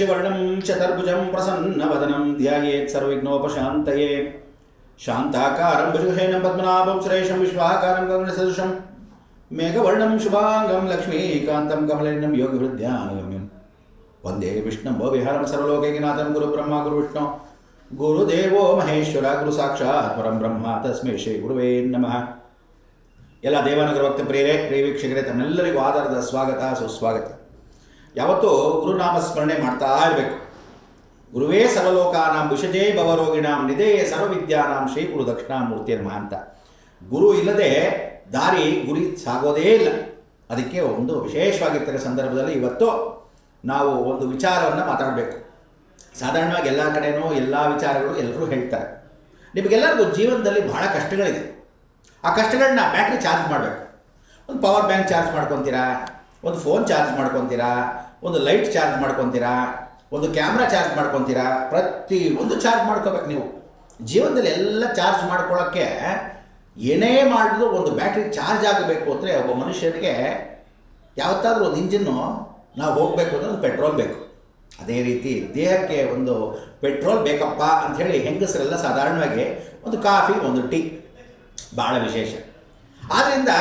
शुक्लाम्बरधरं विष्णुं शशिवर्णं चतुर्भुजं प्रसन्नवदनं ध्यायेत् सर्वविघ्नोपशान्तये शान्ताकारं भुजगशयनं पद्मनाभं सुरेशं विश्वाकारं गगनसदृशं मेघवर्णं शुभाङ्गं लक्ष्मीकान्तं कमलिनं योगिवृद्ध्यानुगम्यं वन्दे विष्णुं भवविहारं सर्वलोकैकनाथं गुरुब्रह्मा गुरुविष्णु गुरुदेवो महेश्वर गुरुसाक्षात् परं ब्रह्म तस्मै ಶ್ರೀ ಗುರುವೇ ನಮಃ ಎಲ್ಲ ದೇವಾನಗರ ಭಕ್ತ ಪ್ರಿಯರೇ ಪ್ರಿಯ ವೀಕ್ಷಕರೇ ತಮ್ಮೆಲ್ಲರಿಗೂ ಆಧಾರದ ಸ್ವಾಗತ ಸುಸ್ವಾಗತ ಯಾವತ್ತೂ ಗುರುನಾಮ ಸ್ಮರಣೆ ಮಾಡ್ತಾ ಇರಬೇಕು. ಗುರುವೇ ಸರ್ವಲೋಕಾನಾಂ ವಿಷಜೇ ಭವರೋಗಿಣಾಂ ನಿಧೇ ಸರ್ವವಿದ್ಯಾನಾಂ ಶ್ರೀ ಗುರು ದಕ್ಷಿಣಾಮೂರ್ತಿಯ ನಮಃ ಅಂತ. ಗುರು ಇಲ್ಲದೆ ದಾರಿ ಗುರಿ ಸಾಗೋದೇ ಇಲ್ಲ. ಅದಕ್ಕೆ ಒಂದು ವಿಶೇಷವಾಗಿರ್ತಕ್ಕ ಸಂದರ್ಭದಲ್ಲಿ ಇವತ್ತು ನಾವು ಒಂದು ವಿಚಾರವನ್ನು ಮಾತಾಡಬೇಕು. ಸಾಧಾರಣವಾಗಿ ಎಲ್ಲ ಕಡೆಯೂ ಎಲ್ಲ ವಿಚಾರಗಳು ಎಲ್ಲರೂ ಹೇಳ್ತಾರೆ. ನಿಮಗೆಲ್ಲರಿಗೂ ಜೀವನದಲ್ಲಿ ಬಹಳ ಕಷ್ಟಗಳಿದೆ. ಆ ಕಷ್ಟಗಳನ್ನ ಬ್ಯಾಟ್ರಿ ಚಾರ್ಜ್ ಮಾಡಬೇಕು. ಒಂದು ಪವರ್ ಬ್ಯಾಂಕ್ ಚಾರ್ಜ್ ಮಾಡ್ಕೊತೀರಾ? ಒಂದು ಫೋನ್ ಚಾರ್ಜ್ ಮಾಡ್ಕೊತೀರಾ? ಒಂದು ಲೈಟ್ ಚಾರ್ಜ್ ಮಾಡ್ಕೊತೀರಾ? ಒಂದು ಕ್ಯಾಮ್ರಾ ಚಾರ್ಜ್ ಮಾಡ್ಕೊತೀರಾ? ಪ್ರತಿ ಒಂದು ಚಾರ್ಜ್ ಮಾಡ್ಕೋಬೇಕು ನೀವು. ಜೀವನದಲ್ಲಿ ಎಲ್ಲ ಚಾರ್ಜ್ ಮಾಡ್ಕೊಳ್ಳೋಕ್ಕೆ ಏನೇ ಮಾಡಿದ್ರು ಒಂದು ಬ್ಯಾಟ್ರಿ ಚಾರ್ಜ್ ಆಗಬೇಕು ಅಂದರೆ ಒಬ್ಬ ಮನುಷ್ಯನಿಗೆ ಯಾವತ್ತಾದರೂ ಒಂದು ಇಂಜಿನ್ನು ನಾವು ಹೋಗಬೇಕು ಅಂದರೆ ಒಂದು ಪೆಟ್ರೋಲ್ ಬೇಕು. ಅದೇ ರೀತಿ ದೇಹಕ್ಕೆ ಒಂದು ಪೆಟ್ರೋಲ್ ಬೇಕಪ್ಪ ಅಂಥೇಳಿ ಹೆಂಗಸರೆಲ್ಲ ಸಾಧಾರಣವಾಗಿ ಒಂದು ಕಾಫಿ ಒಂದು ಟೀ ಭಾಳ ವಿಶೇಷ. ಆದ್ದರಿಂದ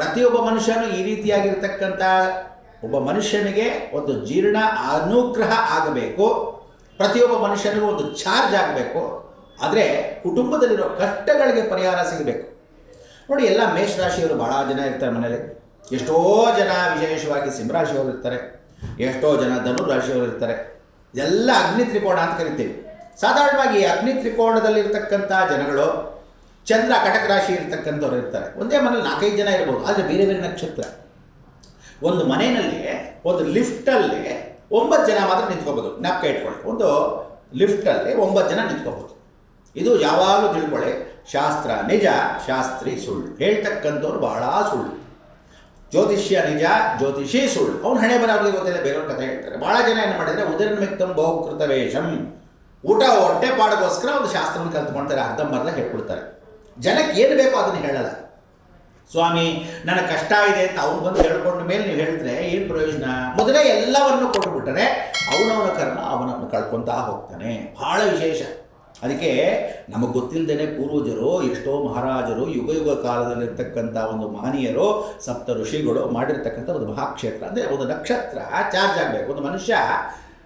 ಪ್ರತಿಯೊಬ್ಬ ಮನುಷ್ಯನು ಈ ರೀತಿಯಾಗಿರ್ತಕ್ಕಂಥ ಒಬ್ಬ ಮನುಷ್ಯನಿಗೆ ಒಂದು ಜೀರ್ಣ ಅನುಗ್ರಹ ಆಗಬೇಕು, ಪ್ರತಿಯೊಬ್ಬ ಮನುಷ್ಯನಿಗೂ ಒಂದು ಚಾರ್ಜ್ ಆಗಬೇಕು, ಆದರೆ ಕುಟುಂಬದಲ್ಲಿರೋ ಕಷ್ಟಗಳಿಗೆ ಪರಿಹಾರ ಸಿಗಬೇಕು. ನೋಡಿ, ಎಲ್ಲ ಮೇಷರಾಶಿಯವರು ಭಾಳ ಜನ ಇರ್ತಾರೆ ಮನೇಲಿ ಎಷ್ಟೋ ಜನ ವಿಶೇಷವಾಗಿ ಸಿಂಹರಾಶಿಯವರು ಇರ್ತಾರೆ, ಎಷ್ಟೋ ಜನ ಧನುರಾಶಿಯವರು ಇರ್ತಾರೆ. ಎಲ್ಲ ಅಗ್ನಿ ತ್ರಿಕೋಣ ಅಂತ ಕರಿತೀವಿ. ಸಾಧಾರಣವಾಗಿ ಅಗ್ನಿ ತ್ರಿಕೋಣದಲ್ಲಿರ್ತಕ್ಕಂಥ ಜನಗಳು ಚಂದ್ರ ಕಟಕ ರಾಶಿ ಇರ್ತಕ್ಕಂಥವ್ರು ಇರ್ತಾರೆ. ಒಂದೇ ಮನೇಲಿ ನಾಲ್ಕೈದು ಜನ ಇರ್ಬೋದು, ಆದರೆ ಬೇರೆ ಬೇರೆ ನಕ್ಷತ್ರ. ಒಂದು ಮನೆಯಲ್ಲಿ, ಒಂದು ಲಿಫ್ಟಲ್ಲಿ ಒಂಬತ್ತು ಜನ ಮಾತ್ರ ನಿಂತ್ಕೋಬೋದು. ನಾಪ್ಕ ಇಟ್ಕೊಳ್ಳಿ. ಒಂದು ಲಿಫ್ಟಲ್ಲಿ ಒಂಬತ್ತು ಜನ ನಿಂತ್ಕೋಬೋದು. ಇದು ಯಾವಾಗಲೂ ತಿಳ್ಕೊಳ್ಳಿ. ಶಾಸ್ತ್ರ ನಿಜ, ಶಾಸ್ತ್ರಿ ಸುಳ್ಳು. ಹೇಳ್ತಕ್ಕಂಥವ್ರು ಬಹಳ ಸುಳ್ಳು. ಜ್ಯೋತಿಷ್ಯ ನಿಜ, ಜ್ಯೋತಿಷಿ ಸುಳ್ಳು. ಅವ್ನು ಹಣೆ ಬರೋರಿಗೆ ಗೊತ್ತಿಲ್ಲ, ಬೇರೆಯವ್ರ ಕಥೆ ಹೇಳ್ತಾರೆ. ಭಾಳ ಜನ ಏನು ಮಾಡಿದರೆ, ಉದರನ್ ಮಿಕ್ತಂ ಬಹುಕೃತ ವೇಷಂ ಊಟ, ಹೊಟ್ಟೆ, ಪಾಡಗೋಸ್ಕರ ಒಂದು ಶಾಸ್ತ್ರವನ್ನು ಕಲ್ತ್ಕೊಳ್ತಾರೆ ಅರ್ಧಂಬರ್ಧ ಹೇಳ್ಕೊಡ್ತಾರೆ. ಜನಕ್ಕೆ ಏನು ಬೇಕೋ ಅದನ್ನು ಹೇಳಲ್ಲ. ಸ್ವಾಮಿ ನನಗೆ ಕಷ್ಟ ಇದೆ ಅಂತ ಅವ್ನು ಬಂದು ಹೇಳ್ಕೊಂಡ ಮೇಲೆ ನೀವು ಹೇಳಿದ್ರೆ ಏನು ಪ್ರಯೋಜನ? ಮೊದಲೇ ಎಲ್ಲವನ್ನು ಕೊಟ್ಟುಬಿಟ್ಟರೆ ಅವನವನ ಕರ್ಮ ಅವನನ್ನು ಕಳ್ಕೊತಾ ಹೋಗ್ತಾನೆ. ಬಹಳ ವಿಶೇಷ. ಅದಕ್ಕೆ ನಮಗೆ ಗೊತ್ತಿಲ್ಲದೇ ಪೂರ್ವಜರು ಎಷ್ಟೋ ಮಹಾರಾಜರು ಯುಗ ಯುಗ ಕಾಲದಲ್ಲಿರ್ತಕ್ಕಂಥ ಒಂದು ಮಹನೀಯರು ಸಪ್ತ ಋಷಿಗಳು ಮಾಡಿರ್ತಕ್ಕಂಥ ಒಂದು ಮಹಾಕ್ಷೇತ್ರ. ಅಂದರೆ ಒಂದು ನಕ್ಷತ್ರ ಚಾರ್ಜ್ ಆಗಬೇಕು. ಒಂದು ಮನುಷ್ಯ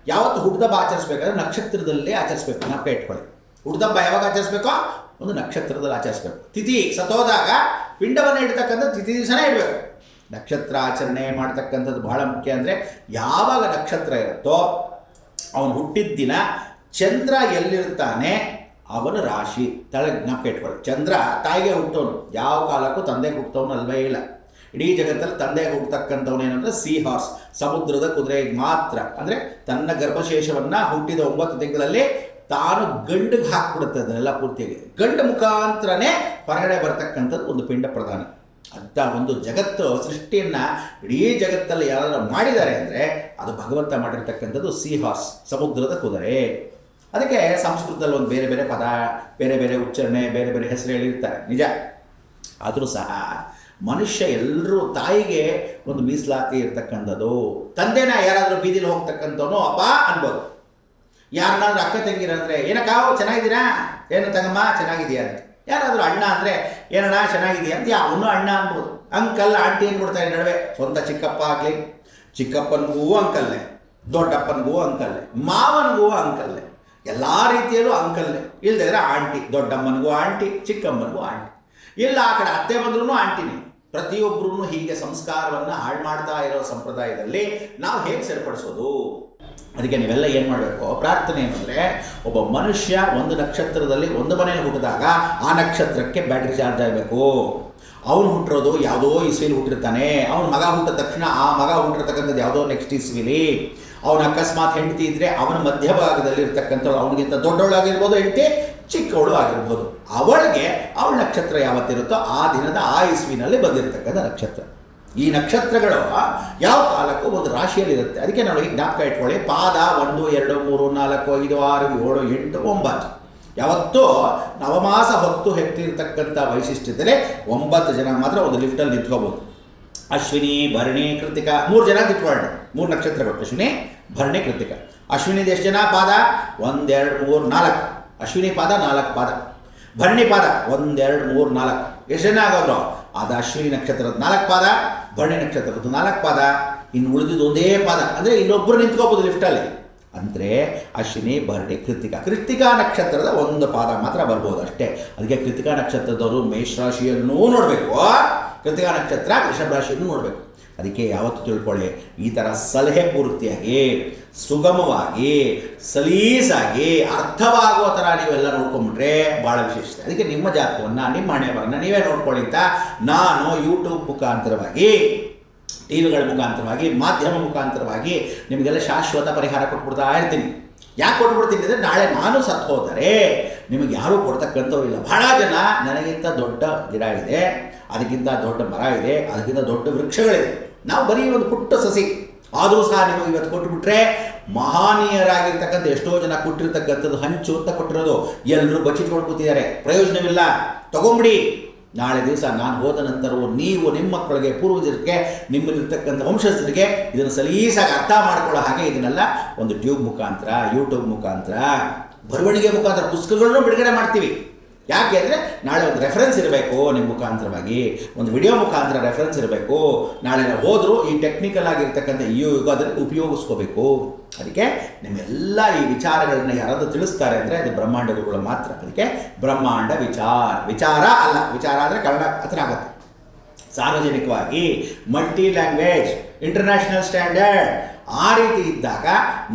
ಯಾವತ್ತು ಹುಡ್ದಬ್ಬ ಆಚರಿಸ್ಬೇಕಾದ್ರೆ ನಕ್ಷತ್ರದಲ್ಲೇ ಆಚರಿಸ್ಬೇಕು. ಜ್ಞಾಪಕ ಇಟ್ಕೊಳ್ಳಿ. ಹುಡ್ದಬ್ಬ ಯಾವಾಗ ಆಚರಿಸ್ಬೇಕೋ? ಒಂದು ನಕ್ಷತ್ರದಲ್ಲಿ ಆಚರಿಸ್ಬೇಕು. ತಿಥಿ ಸತೋದಾಗ ಪಿಂಡವನ್ನು ಇಡ್ತಕ್ಕಂಥ ತಿಥಿ ದಿವಸನೇ ಇಡಬೇಕು. ನಕ್ಷತ್ರ ಆಚರಣೆ ಮಾಡ್ತಕ್ಕಂಥದ್ದು ಬಹಳ ಮುಖ್ಯ ಅಂದರೆ ಯಾವಾಗ ನಕ್ಷತ್ರ ಇರುತ್ತೋ ಅವನು ಹುಟ್ಟಿದ ದಿನ ಚಂದ್ರ ಎಲ್ಲಿರ್ತಾನೆ? ಅವನ ರಾಶಿ ತಳೆ ಜ್ಞಾಪಕ ಇಟ್ಕೊಳ್ಳಿ. ಚಂದ್ರ ತಾಯಿಗೆ ಹುಟ್ಟೋನು. ಯಾವ ಕಾಲಕ್ಕೂ ತಂದೆಗೆ ಹುಟ್ಟೋನು ಅಲ್ವೇ ಇಲ್ಲ. ಇಡೀ ಜಗತ್ತಲ್ಲಿ ತಂದೆಗೆ ಹುಟ್ಟತಕ್ಕಂಥವನೇನಂದರೆ ಸೀ ಸಿ ಹಾರ್ಸ್ ಸಮುದ್ರದ ಕುದುರೆಗೆ ಮಾತ್ರ. ಅಂದರೆ ತನ್ನ ಗರ್ಭಶೇಷವನ್ನು ಹುಟ್ಟಿದ ಒಂಬತ್ತು ತಿಂಗಳಲ್ಲಿ ತಾನು ಗಂಡಿಗೆ ಹಾಕ್ಬಿಡುತ್ತೆ ಅದನ್ನೆಲ್ಲ ಪೂರ್ತಿಯಾಗಿ. ಗಂಡು ಮುಖಾಂತರನೇ ಹೊರಗಡೆ ಬರತಕ್ಕಂಥದ್ದು ಒಂದು ಪಿಂಡ ಪ್ರಧಾನ. ಅಂಥ ಒಂದು ಜಗತ್ತು ಸೃಷ್ಟಿಯನ್ನು ಇಡೀ ಜಗತ್ತಲ್ಲಿ ಯಾರಾದರೂ ಮಾಡಿದ್ದಾರೆ ಅಂದರೆ ಅದು ಭಗವಂತ ಮಾಡಿರ್ತಕ್ಕಂಥದ್ದು ಸಿಹಾಸ್, ಸಮುದ್ರದ ಕುದುರೆ. ಅದಕ್ಕೆ ಸಂಸ್ಕೃತದಲ್ಲಿ ಒಂದು ಬೇರೆ ಬೇರೆ ಪದ, ಬೇರೆ ಬೇರೆ ಉಚ್ಚಾರಣೆ, ಬೇರೆ ಬೇರೆ ಹೆಸರು ಹೇಳಿರ್ತಾರೆ. ನಿಜ. ಆದರೂ ಸಹ ಮನುಷ್ಯ ಎಲ್ಲರೂ ತಾಯಿಗೆ ಒಂದು ಮೀಸಲಾತಿ ಇರ್ತಕ್ಕಂಥದ್ದು. ತಂದೆನ ಯಾರಾದರೂ ಬೀದಿಲಿ ಹೋಗ್ತಕ್ಕಂಥವನು ಅಪ್ಪ ಅನ್ಬೋದು. ಯಾರನ್ನಾದ್ರೂ ಅಕ್ಕ ತಂಗಿರಂದರೆ ಏನಕ್ಕಾವು ಚೆನ್ನಾಗಿದ್ದೀರಾ? ಏನು ತಗಮ್ಮ ಚೆನ್ನಾಗಿದೆಯಾ ಅಂತ. ಯಾರಾದರೂ ಅಣ್ಣ ಅಂದರೆ, ಏನಣ್ಣ ಚೆನ್ನಾಗಿದೆಯಾ ಅಂತ ಅವನು ಅಣ್ಣ ಅನ್ಬೋದು ಅಂಕಲ್, ಆಂಟಿ ಏನ್ಬಿಡ್ತಾರೆ ನಡುವೆ. ಸ್ವಂತ ಚಿಕ್ಕಪ್ಪ ಆಗಲಿ, ಚಿಕ್ಕಪ್ಪನಿಗೂ ಅಂಕಲ್ಲೇ ದೊಡ್ಡಪ್ಪನಿಗೂ ಅಂಕಲ್ಲೇ ಮಾವನಿಗೂ ಅಂಕಲ್ಲೇ ಎಲ್ಲ ರೀತಿಯಲ್ಲೂ ಅಂಕಲ್ಲೇ ಇಲ್ಲದಿದ್ರೆ ಆಂಟಿ, ದೊಡ್ಡಮ್ಮನಿಗೂ ಆಂಟಿ, ಚಿಕ್ಕಮ್ಮನಿಗೂ ಆಂಟಿ. ಇಲ್ಲ, ಆ ಕಡೆ ಅತ್ತೆ ಬಂದ್ರೂ ಆಂಟಿನೇ. ಪ್ರತಿಯೊಬ್ಬರೂ ಹೀಗೆ ಸಂಸ್ಕಾರವನ್ನು ಹಾಳು ಮಾಡ್ತಾ ಇರೋ ಸಂಪ್ರದಾಯದಲ್ಲಿ ನಾವು ಹೇಗೆ ಸರಿಪಡಿಸೋದು? ಅದಕ್ಕೆ ನೀವೆಲ್ಲ ಏನು ಮಾಡಬೇಕು? ಪ್ರಾರ್ಥನೆ ಏನಂದರೆ, ಒಬ್ಬ ಮನುಷ್ಯ ಒಂದು ನಕ್ಷತ್ರದಲ್ಲಿ ಒಂದು ಮನೆಯಲ್ಲಿ ಹುಟ್ಟಿದಾಗ ಆ ನಕ್ಷತ್ರಕ್ಕೆ ಬ್ಯಾಟ್ರಿ ಚಾರ್ಜ್ ಆಗಬೇಕು. ಅವನು ಹುಟ್ಟಿರೋದು ಯಾವುದೋ ಇಸ್ವಿಲಿ ಹುಟ್ಟಿರ್ತಾನೆ. ಅವನ ಮಗ ಹುಟ್ಟಿದ ತಕ್ಷಣ ಆ ಮಗ ಹುಟ್ಟಿರ್ತಕ್ಕಂಥದ್ದು ಯಾವುದೋ ನೆಕ್ಸ್ಟ್ ಇಸ್ವಿಲಿ. ಅವನ ಅಕಸ್ಮಾತ್ ಹೆಂಡತಿ ಇದ್ದರೆ ಅವನ ಮಧ್ಯಭಾಗದಲ್ಲಿ ಇರ್ತಕ್ಕಂಥವ್ರು ಅವನಿಗಿಂತ ದೊಡ್ಡವಳಾಗಿರ್ಬೋದು ಹೆಂಡತಿ ಚಿಕ್ಕವಳು ಆಗಿರ್ಬೋದು. ಅವಳಿಗೆ ಅವಳ ನಕ್ಷತ್ರ ಯಾವತ್ತಿರುತ್ತೋ ಆ ದಿನದ ಆ ಇಸ್ವಿನಲ್ಲಿ ಬಂದಿರತಕ್ಕಂಥ ನಕ್ಷತ್ರ. ಈ ನಕ್ಷತ್ರಗಳು ಯಾವ ಕಾಲಕ್ಕೂ ಒಂದು ರಾಶಿಯಲ್ಲಿರುತ್ತೆ. ಅದಕ್ಕೆ ನೋಡಿ, ಜ್ಞಾಪಕ ಇಟ್ಕೊಳ್ಳಿ. ಪಾದ ಒಂದು, ಎರಡು, ಮೂರು, ನಾಲ್ಕು, ಐದು, ಆರು, ಏಳು, ಎಂಟು, ಒಂಬತ್ತು. ಯಾವತ್ತೂ ನವಮಾಸ ಹೊತ್ತು ಹೆತ್ತಿರ್ತಕ್ಕಂಥ ವೈಶಿಷ್ಟ್ಯದಲ್ಲಿ ಒಂಬತ್ತು ಜನ ಮಾತ್ರ ಒಂದು ಲಿಫ್ಟಲ್ಲಿ ನಿಂತ್ಕೋಬೋದು. ಅಶ್ವಿನಿ, ಭರಣಿ ಕೃತಿಕ ಮೂರು ಜನ ತಿಳ್ಕೊಳ್ಳೋಣ ಮೂರು ನಕ್ಷತ್ರಗಳು. ಅಶ್ವಿನಿ, ಭರಣಿ ಕೃತಿಕ ಅಶ್ವಿನಿದು ಎಷ್ಟು ಜನ? ಪಾದ? ಒಂದೆರಡು, ಮೂರು, ನಾಲ್ಕು. ಅಶ್ವಿನಿ ಪಾದ, ನಾಲ್ಕು ಪಾದ. ಭರಣಿ ಪಾದ, ಒಂದೆರಡು ಮೂರು ನಾಲ್ಕು. ಎಷ್ಟು ಜನ ಆಗೋದ್ರು? ಅದು ಅಶ್ವಿನಿ ನಕ್ಷತ್ರದ ನಾಲ್ಕು ಪಾದ, ಭರಣಿ ನಕ್ಷತ್ರದ ನಾಲ್ಕು ಪಾದ. ಇನ್ನು ಉಳಿದಿದ್ದು ಒಂದೇ ಪಾದ. ಅಂದರೆ ಇನ್ನೊಬ್ಬರು ನಿಂತ್ಕೋಬೋದು ಲಿಫ್ಟಲ್ಲಿ ಅಂದರೆ ಅಶ್ವಿನಿ, ಭರಣಿ ಕೃತಿಕ ಕೃತಿಕಾ ನಕ್ಷತ್ರದ ಒಂದು ಪಾದ ಮಾತ್ರ ಬರ್ಬೋದು ಅಷ್ಟೇ. ಅದಕ್ಕೆ ಕೃತಿಕಾ ನಕ್ಷತ್ರದವರು ಮೇಷರಾಶಿಯನ್ನೂ ನೋಡಬೇಕು. ಕೃತಿಕಾ ನಕ್ಷತ್ರ ವೃಷಭ ರಾಶಿಯನ್ನು ನೋಡಬೇಕು. ಅದಕ್ಕೆ ಯಾವತ್ತು ತಿಳ್ಕೊಳ್ಳಿ, ಈ ಥರ ಸಲಹೆ ಪೂರ್ತಿಯಾಗಿ ಸುಗಮವಾಗಿ, ಸಲೀಸಾಗಿ, ಅರ್ಥವಾಗುವ ಥರ ನೀವೆಲ್ಲ ನೋಡ್ಕೊಂಬಿಟ್ರೆ ಭಾಳ ವಿಶೇಷತೆ. ಅದಕ್ಕೆ ನಿಮ್ಮ ಜಾತಕವನ್ನು, ನಿಮ್ಮ ಹಣೆಬರನ್ನು ನೀವೇ ನೋಡ್ಕೊಳ್ಳಿ ಅಂತ ನಾನು ಯೂಟ್ಯೂಬ್ ಮುಖಾಂತರವಾಗಿ, ಟಿ ವಿಗಳ ಮುಖಾಂತರವಾಗಿ, ಮಾಧ್ಯಮ ಮುಖಾಂತರವಾಗಿ ನಿಮಗೆಲ್ಲ ಶಾಶ್ವತ ಪರಿಹಾರ ಕೊಟ್ಬಿಡ್ತಾ ಇರ್ತೀನಿ. ಯಾಕೆ ಕೊಟ್ಬಿಡ್ತೀನಿ ಅಂದರೆ ನಾಳೆ ನಾನು ಸತ್ತು ಹೋದರೆ ನಿಮಗೆ ಯಾರೂ ಕೊಡ್ತಕ್ಕಂಥವ್ರು ಇಲ್ಲ. ಬಹಳ ಜನ ನನಗಿಂತ ದೊಡ್ಡ ಗಿಡ ಇದೆ, ಅದಕ್ಕಿಂತ ದೊಡ್ಡ ಮರ ಇದೆ, ಅದಕ್ಕಿಂತ ದೊಡ್ಡ ವೃಕ್ಷಗಳಿದೆ. ನಾವು ಬರೀ ಒಂದು ಪುಟ್ಟ ಸಸಿ. ಆದರೂ ಸಹ ನಿಮಗೆ ಇವತ್ತು ಕೊಟ್ಬಿಟ್ರೆ ಮಹಾನೀಯರಾಗಿರ್ತಕ್ಕಂಥ ಎಷ್ಟೋ ಜನ ಕೊಟ್ಟಿರ್ತಕ್ಕಂಥದ್ದು ಹಂಚು ಅಂತ ಕೊಟ್ಟಿರೋದು ಎಲ್ಲರೂ ಬಚ್ಚಿಟ್ಕೊಂಡು ಕೂತಿದ್ದಾರೆ. ಪ್ರಯೋಜನವಿಲ್ಲ. ತಗೊಂಬಿಡಿ. ನಾಳೆ ದಿವಸ ನಾನು ಹೋದ ನಂತರವೂ ನೀವು ನಿಮ್ಮ ಮಕ್ಕಳಿಗೆ ಪೂರ್ವಜರಿಗೆ, ನಿಮ್ಮಲ್ಲಿರ್ತಕ್ಕಂಥ ವಂಶಸ್ಥರಿಗೆ ಇದನ್ನು ಸಲೀಸಾಗಿ ಅರ್ಥ ಮಾಡ್ಕೊಳ್ಳೋ ಹಾಗೆ ಇದನ್ನೆಲ್ಲ ಒಂದು ಟ್ಯೂಬ್ ಮುಖಾಂತರ, ಯೂಟ್ಯೂಬ್ ಮುಖಾಂತರ, ಬರವಣಿಗೆ ಮುಖಾಂತರ ಪುಸ್ತಕಗಳನ್ನು ಬಿಡುಗಡೆ ಮಾಡ್ತೀವಿ. ಯಾಕೆ ಅಂದರೆ ನಾಳೆ ಒಂದು ರೆಫರೆನ್ಸ್ ಇರಬೇಕು ನಿಮ್ಮ ಮುಖಾಂತರವಾಗಿ. ಒಂದು ವಿಡಿಯೋ ಮುಖಾಂತರ ರೆಫರೆನ್ಸ್ ಇರಬೇಕು. ನಾಳೆ ನಾವು ಹೋದರೂ ಈ ಟೆಕ್ನಿಕಲ್ ಆಗಿರ್ತಕ್ಕಂಥ ಈ ಯುಗ ಅದನ್ನು ಉಪಯೋಗಿಸ್ಕೋಬೇಕು. ಅದಕ್ಕೆ ನಿಮ್ಮೆಲ್ಲ ಈ ವಿಚಾರಗಳನ್ನ ಯಾರಾದರೂ ತಿಳಿಸ್ತಾರೆ ಅಂದರೆ ಅದು ಬ್ರಹ್ಮಾಂಡ ಗುರುಗಳು ಮಾತ್ರ. ಅದಕ್ಕೆ ಬ್ರಹ್ಮಾಂಡ ವಿಚಾರ. ವಿಚಾರ ಅಲ್ಲ, ವಿಚಾರ ಅಂದರೆ ಕನ್ನಡ ಹತ್ರ ಆಗುತ್ತೆ. ಸಾರ್ವಜನಿಕವಾಗಿ ಮಲ್ಟಿ ಲ್ಯಾಂಗ್ವೇಜ್ ಇಂಟರ್ನ್ಯಾಷನಲ್ ಸ್ಟ್ಯಾಂಡರ್ಡ್ ಆ ರೀತಿ ಇದ್ದಾಗ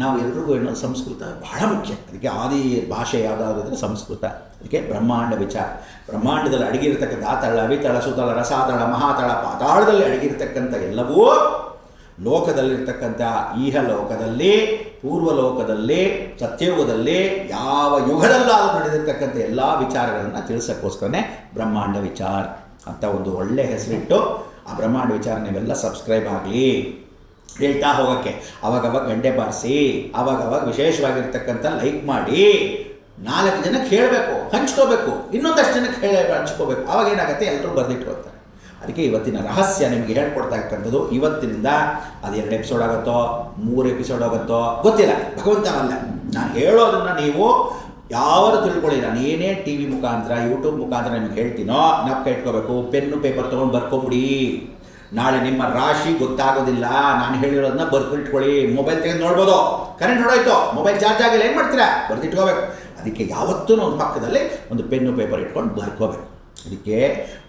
ನಾವು ಎಲ್ರಿಗೂ ಏನು ಸಂಸ್ಕೃತ ಬಹಳ ಮುಖ್ಯ. ಅದಕ್ಕೆ ಆದಿ ಭಾಷೆ ಯಾವುದಾದ್ರು ಸಂಸ್ಕೃತ. ಅದಕ್ಕೆ ಬ್ರಹ್ಮಾಂಡ ವಿಚಾರ. ಬ್ರಹ್ಮಾಂಡದಲ್ಲಿ ಅಡಗಿರ್ತಕ್ಕಂಥ ಆತಳ ಅವಿತಳ ಸುತಳ ರಸಾತಳ ಮಹಾತಳ ಪಾತಾಳದಲ್ಲಿ ಅಡಗಿರ್ತಕ್ಕಂಥ ಎಲ್ಲವೂ ಲೋಕದಲ್ಲಿರ್ತಕ್ಕಂಥ ಈಹ ಲೋಕದಲ್ಲಿ, ಪೂರ್ವ ಲೋಕದಲ್ಲಿ, ಸತ್ಯಯುಗದಲ್ಲಿ, ಯಾವ ಯುಗದಲ್ಲಾದರೂ ನಡೆದಿರ್ತಕ್ಕಂಥ ಎಲ್ಲ ವಿಚಾರಗಳನ್ನು ತಿಳಿಸೋಕ್ಕೋಸ್ಕರನೇ ಬ್ರಹ್ಮಾಂಡ ವಿಚಾರ ಅಂತ ಒಂದು ಒಳ್ಳೆ ಹೆಸರಿಟ್ಟು ಆ ಬ್ರಹ್ಮಾಂಡ ವಿಚಾರ ನೀವೆಲ್ಲ ಸಬ್ಸ್ಕ್ರೈಬ್ ಆಗಲಿ. ಹೇಳ್ತಾ ಹೋಗೋಕ್ಕೆ. ಅವಾಗವಾಗ ಗಂಟೆ ಬಾರಿಸಿ, ಅವಾಗವಾಗ ವಿಶೇಷವಾಗಿರ್ತಕ್ಕಂಥ ಲೈಕ್ ಮಾಡಿ. ನಾಲ್ಕು ಜನಕ್ಕೆ ಹೇಳಬೇಕು ಹಂಚ್ಕೋಬೇಕು, ಇನ್ನೊಂದಷ್ಟು ಜನಕ್ಕೆ ಹೇಳ ಹಂಚ್ಕೋಬೇಕು. ಅವಾಗ ಏನಾಗುತ್ತೆ? ಎಲ್ಲರೂ ಬರೆದಿಟ್ಕೊಳ್ತಾರೆ ಅದಕ್ಕೆ ಇವತ್ತಿನ ರಹಸ್ಯ ನಿಮಗೆ ಹೇಳ್ಕೊಡ್ತಾ ಇರ್ತಕ್ಕಂಥದ್ದು, ಇವತ್ತಿನಿಂದ ಅದು ಎರಡು ಎಪಿಸೋಡ್ ಆಗುತ್ತೋ, ಮೂರು ಎಪಿಸೋಡ್ ಆಗುತ್ತೋ, ಗೊತ್ತಿಲ್ಲ. ಭಗವಂತನಲ್ಲ ನಾನು ಹೇಳೋದನ್ನು ನೀವು ಯಾವಾಗ ತಿಳ್ಕೊಳ್ಳಿ. ನಾನು ಏನೇ ಟಿ ವಿ ಮುಖಾಂತರ ಯೂಟ್ಯೂಬ್ ಮುಖಾಂತರ ನಿಮ್ಗೆ ಹೇಳ್ತೀನೋ ನಪ್ಪ ಇಟ್ಕೋಬೇಕು, ಪೆನ್ನು, ಪೇಪರ್ ತೊಗೊಂಡು ಬರ್ಕೊಂಬಿಡಿ. ನಾಳೆ ನಿಮ್ಮ ರಾಶಿ ಗೊತ್ತಾಗೋದಿಲ್ಲ. ನಾನು ಹೇಳಿರೋದನ್ನ ಬರ್ದಿಟ್ಕೊಳ್ಳಿ. ಮೊಬೈಲ್ ತೆಗೆದು ನೋಡ್ಬೋದು. ಕರೆಂಟ್ ಹೊಡೋಯ್ತು. ಮೊಬೈಲ್ ಚಾರ್ಜ್ ಆಗಿಲ್ಲ. ಏನು ಮಾಡ್ತೀರಾ? ಬರ್ದಿಟ್ಕೋಬೇಕು. ಅದಕ್ಕೆ ಯಾವತ್ತೂ ಒಂದು ಪಕ್ಕದಲ್ಲಿ ಒಂದು ಪೆನ್ನು, ಪೇಪರ್ ಇಟ್ಕೊಂಡು ಬರ್ಕೋಬೇಕು. ಅದಕ್ಕೆ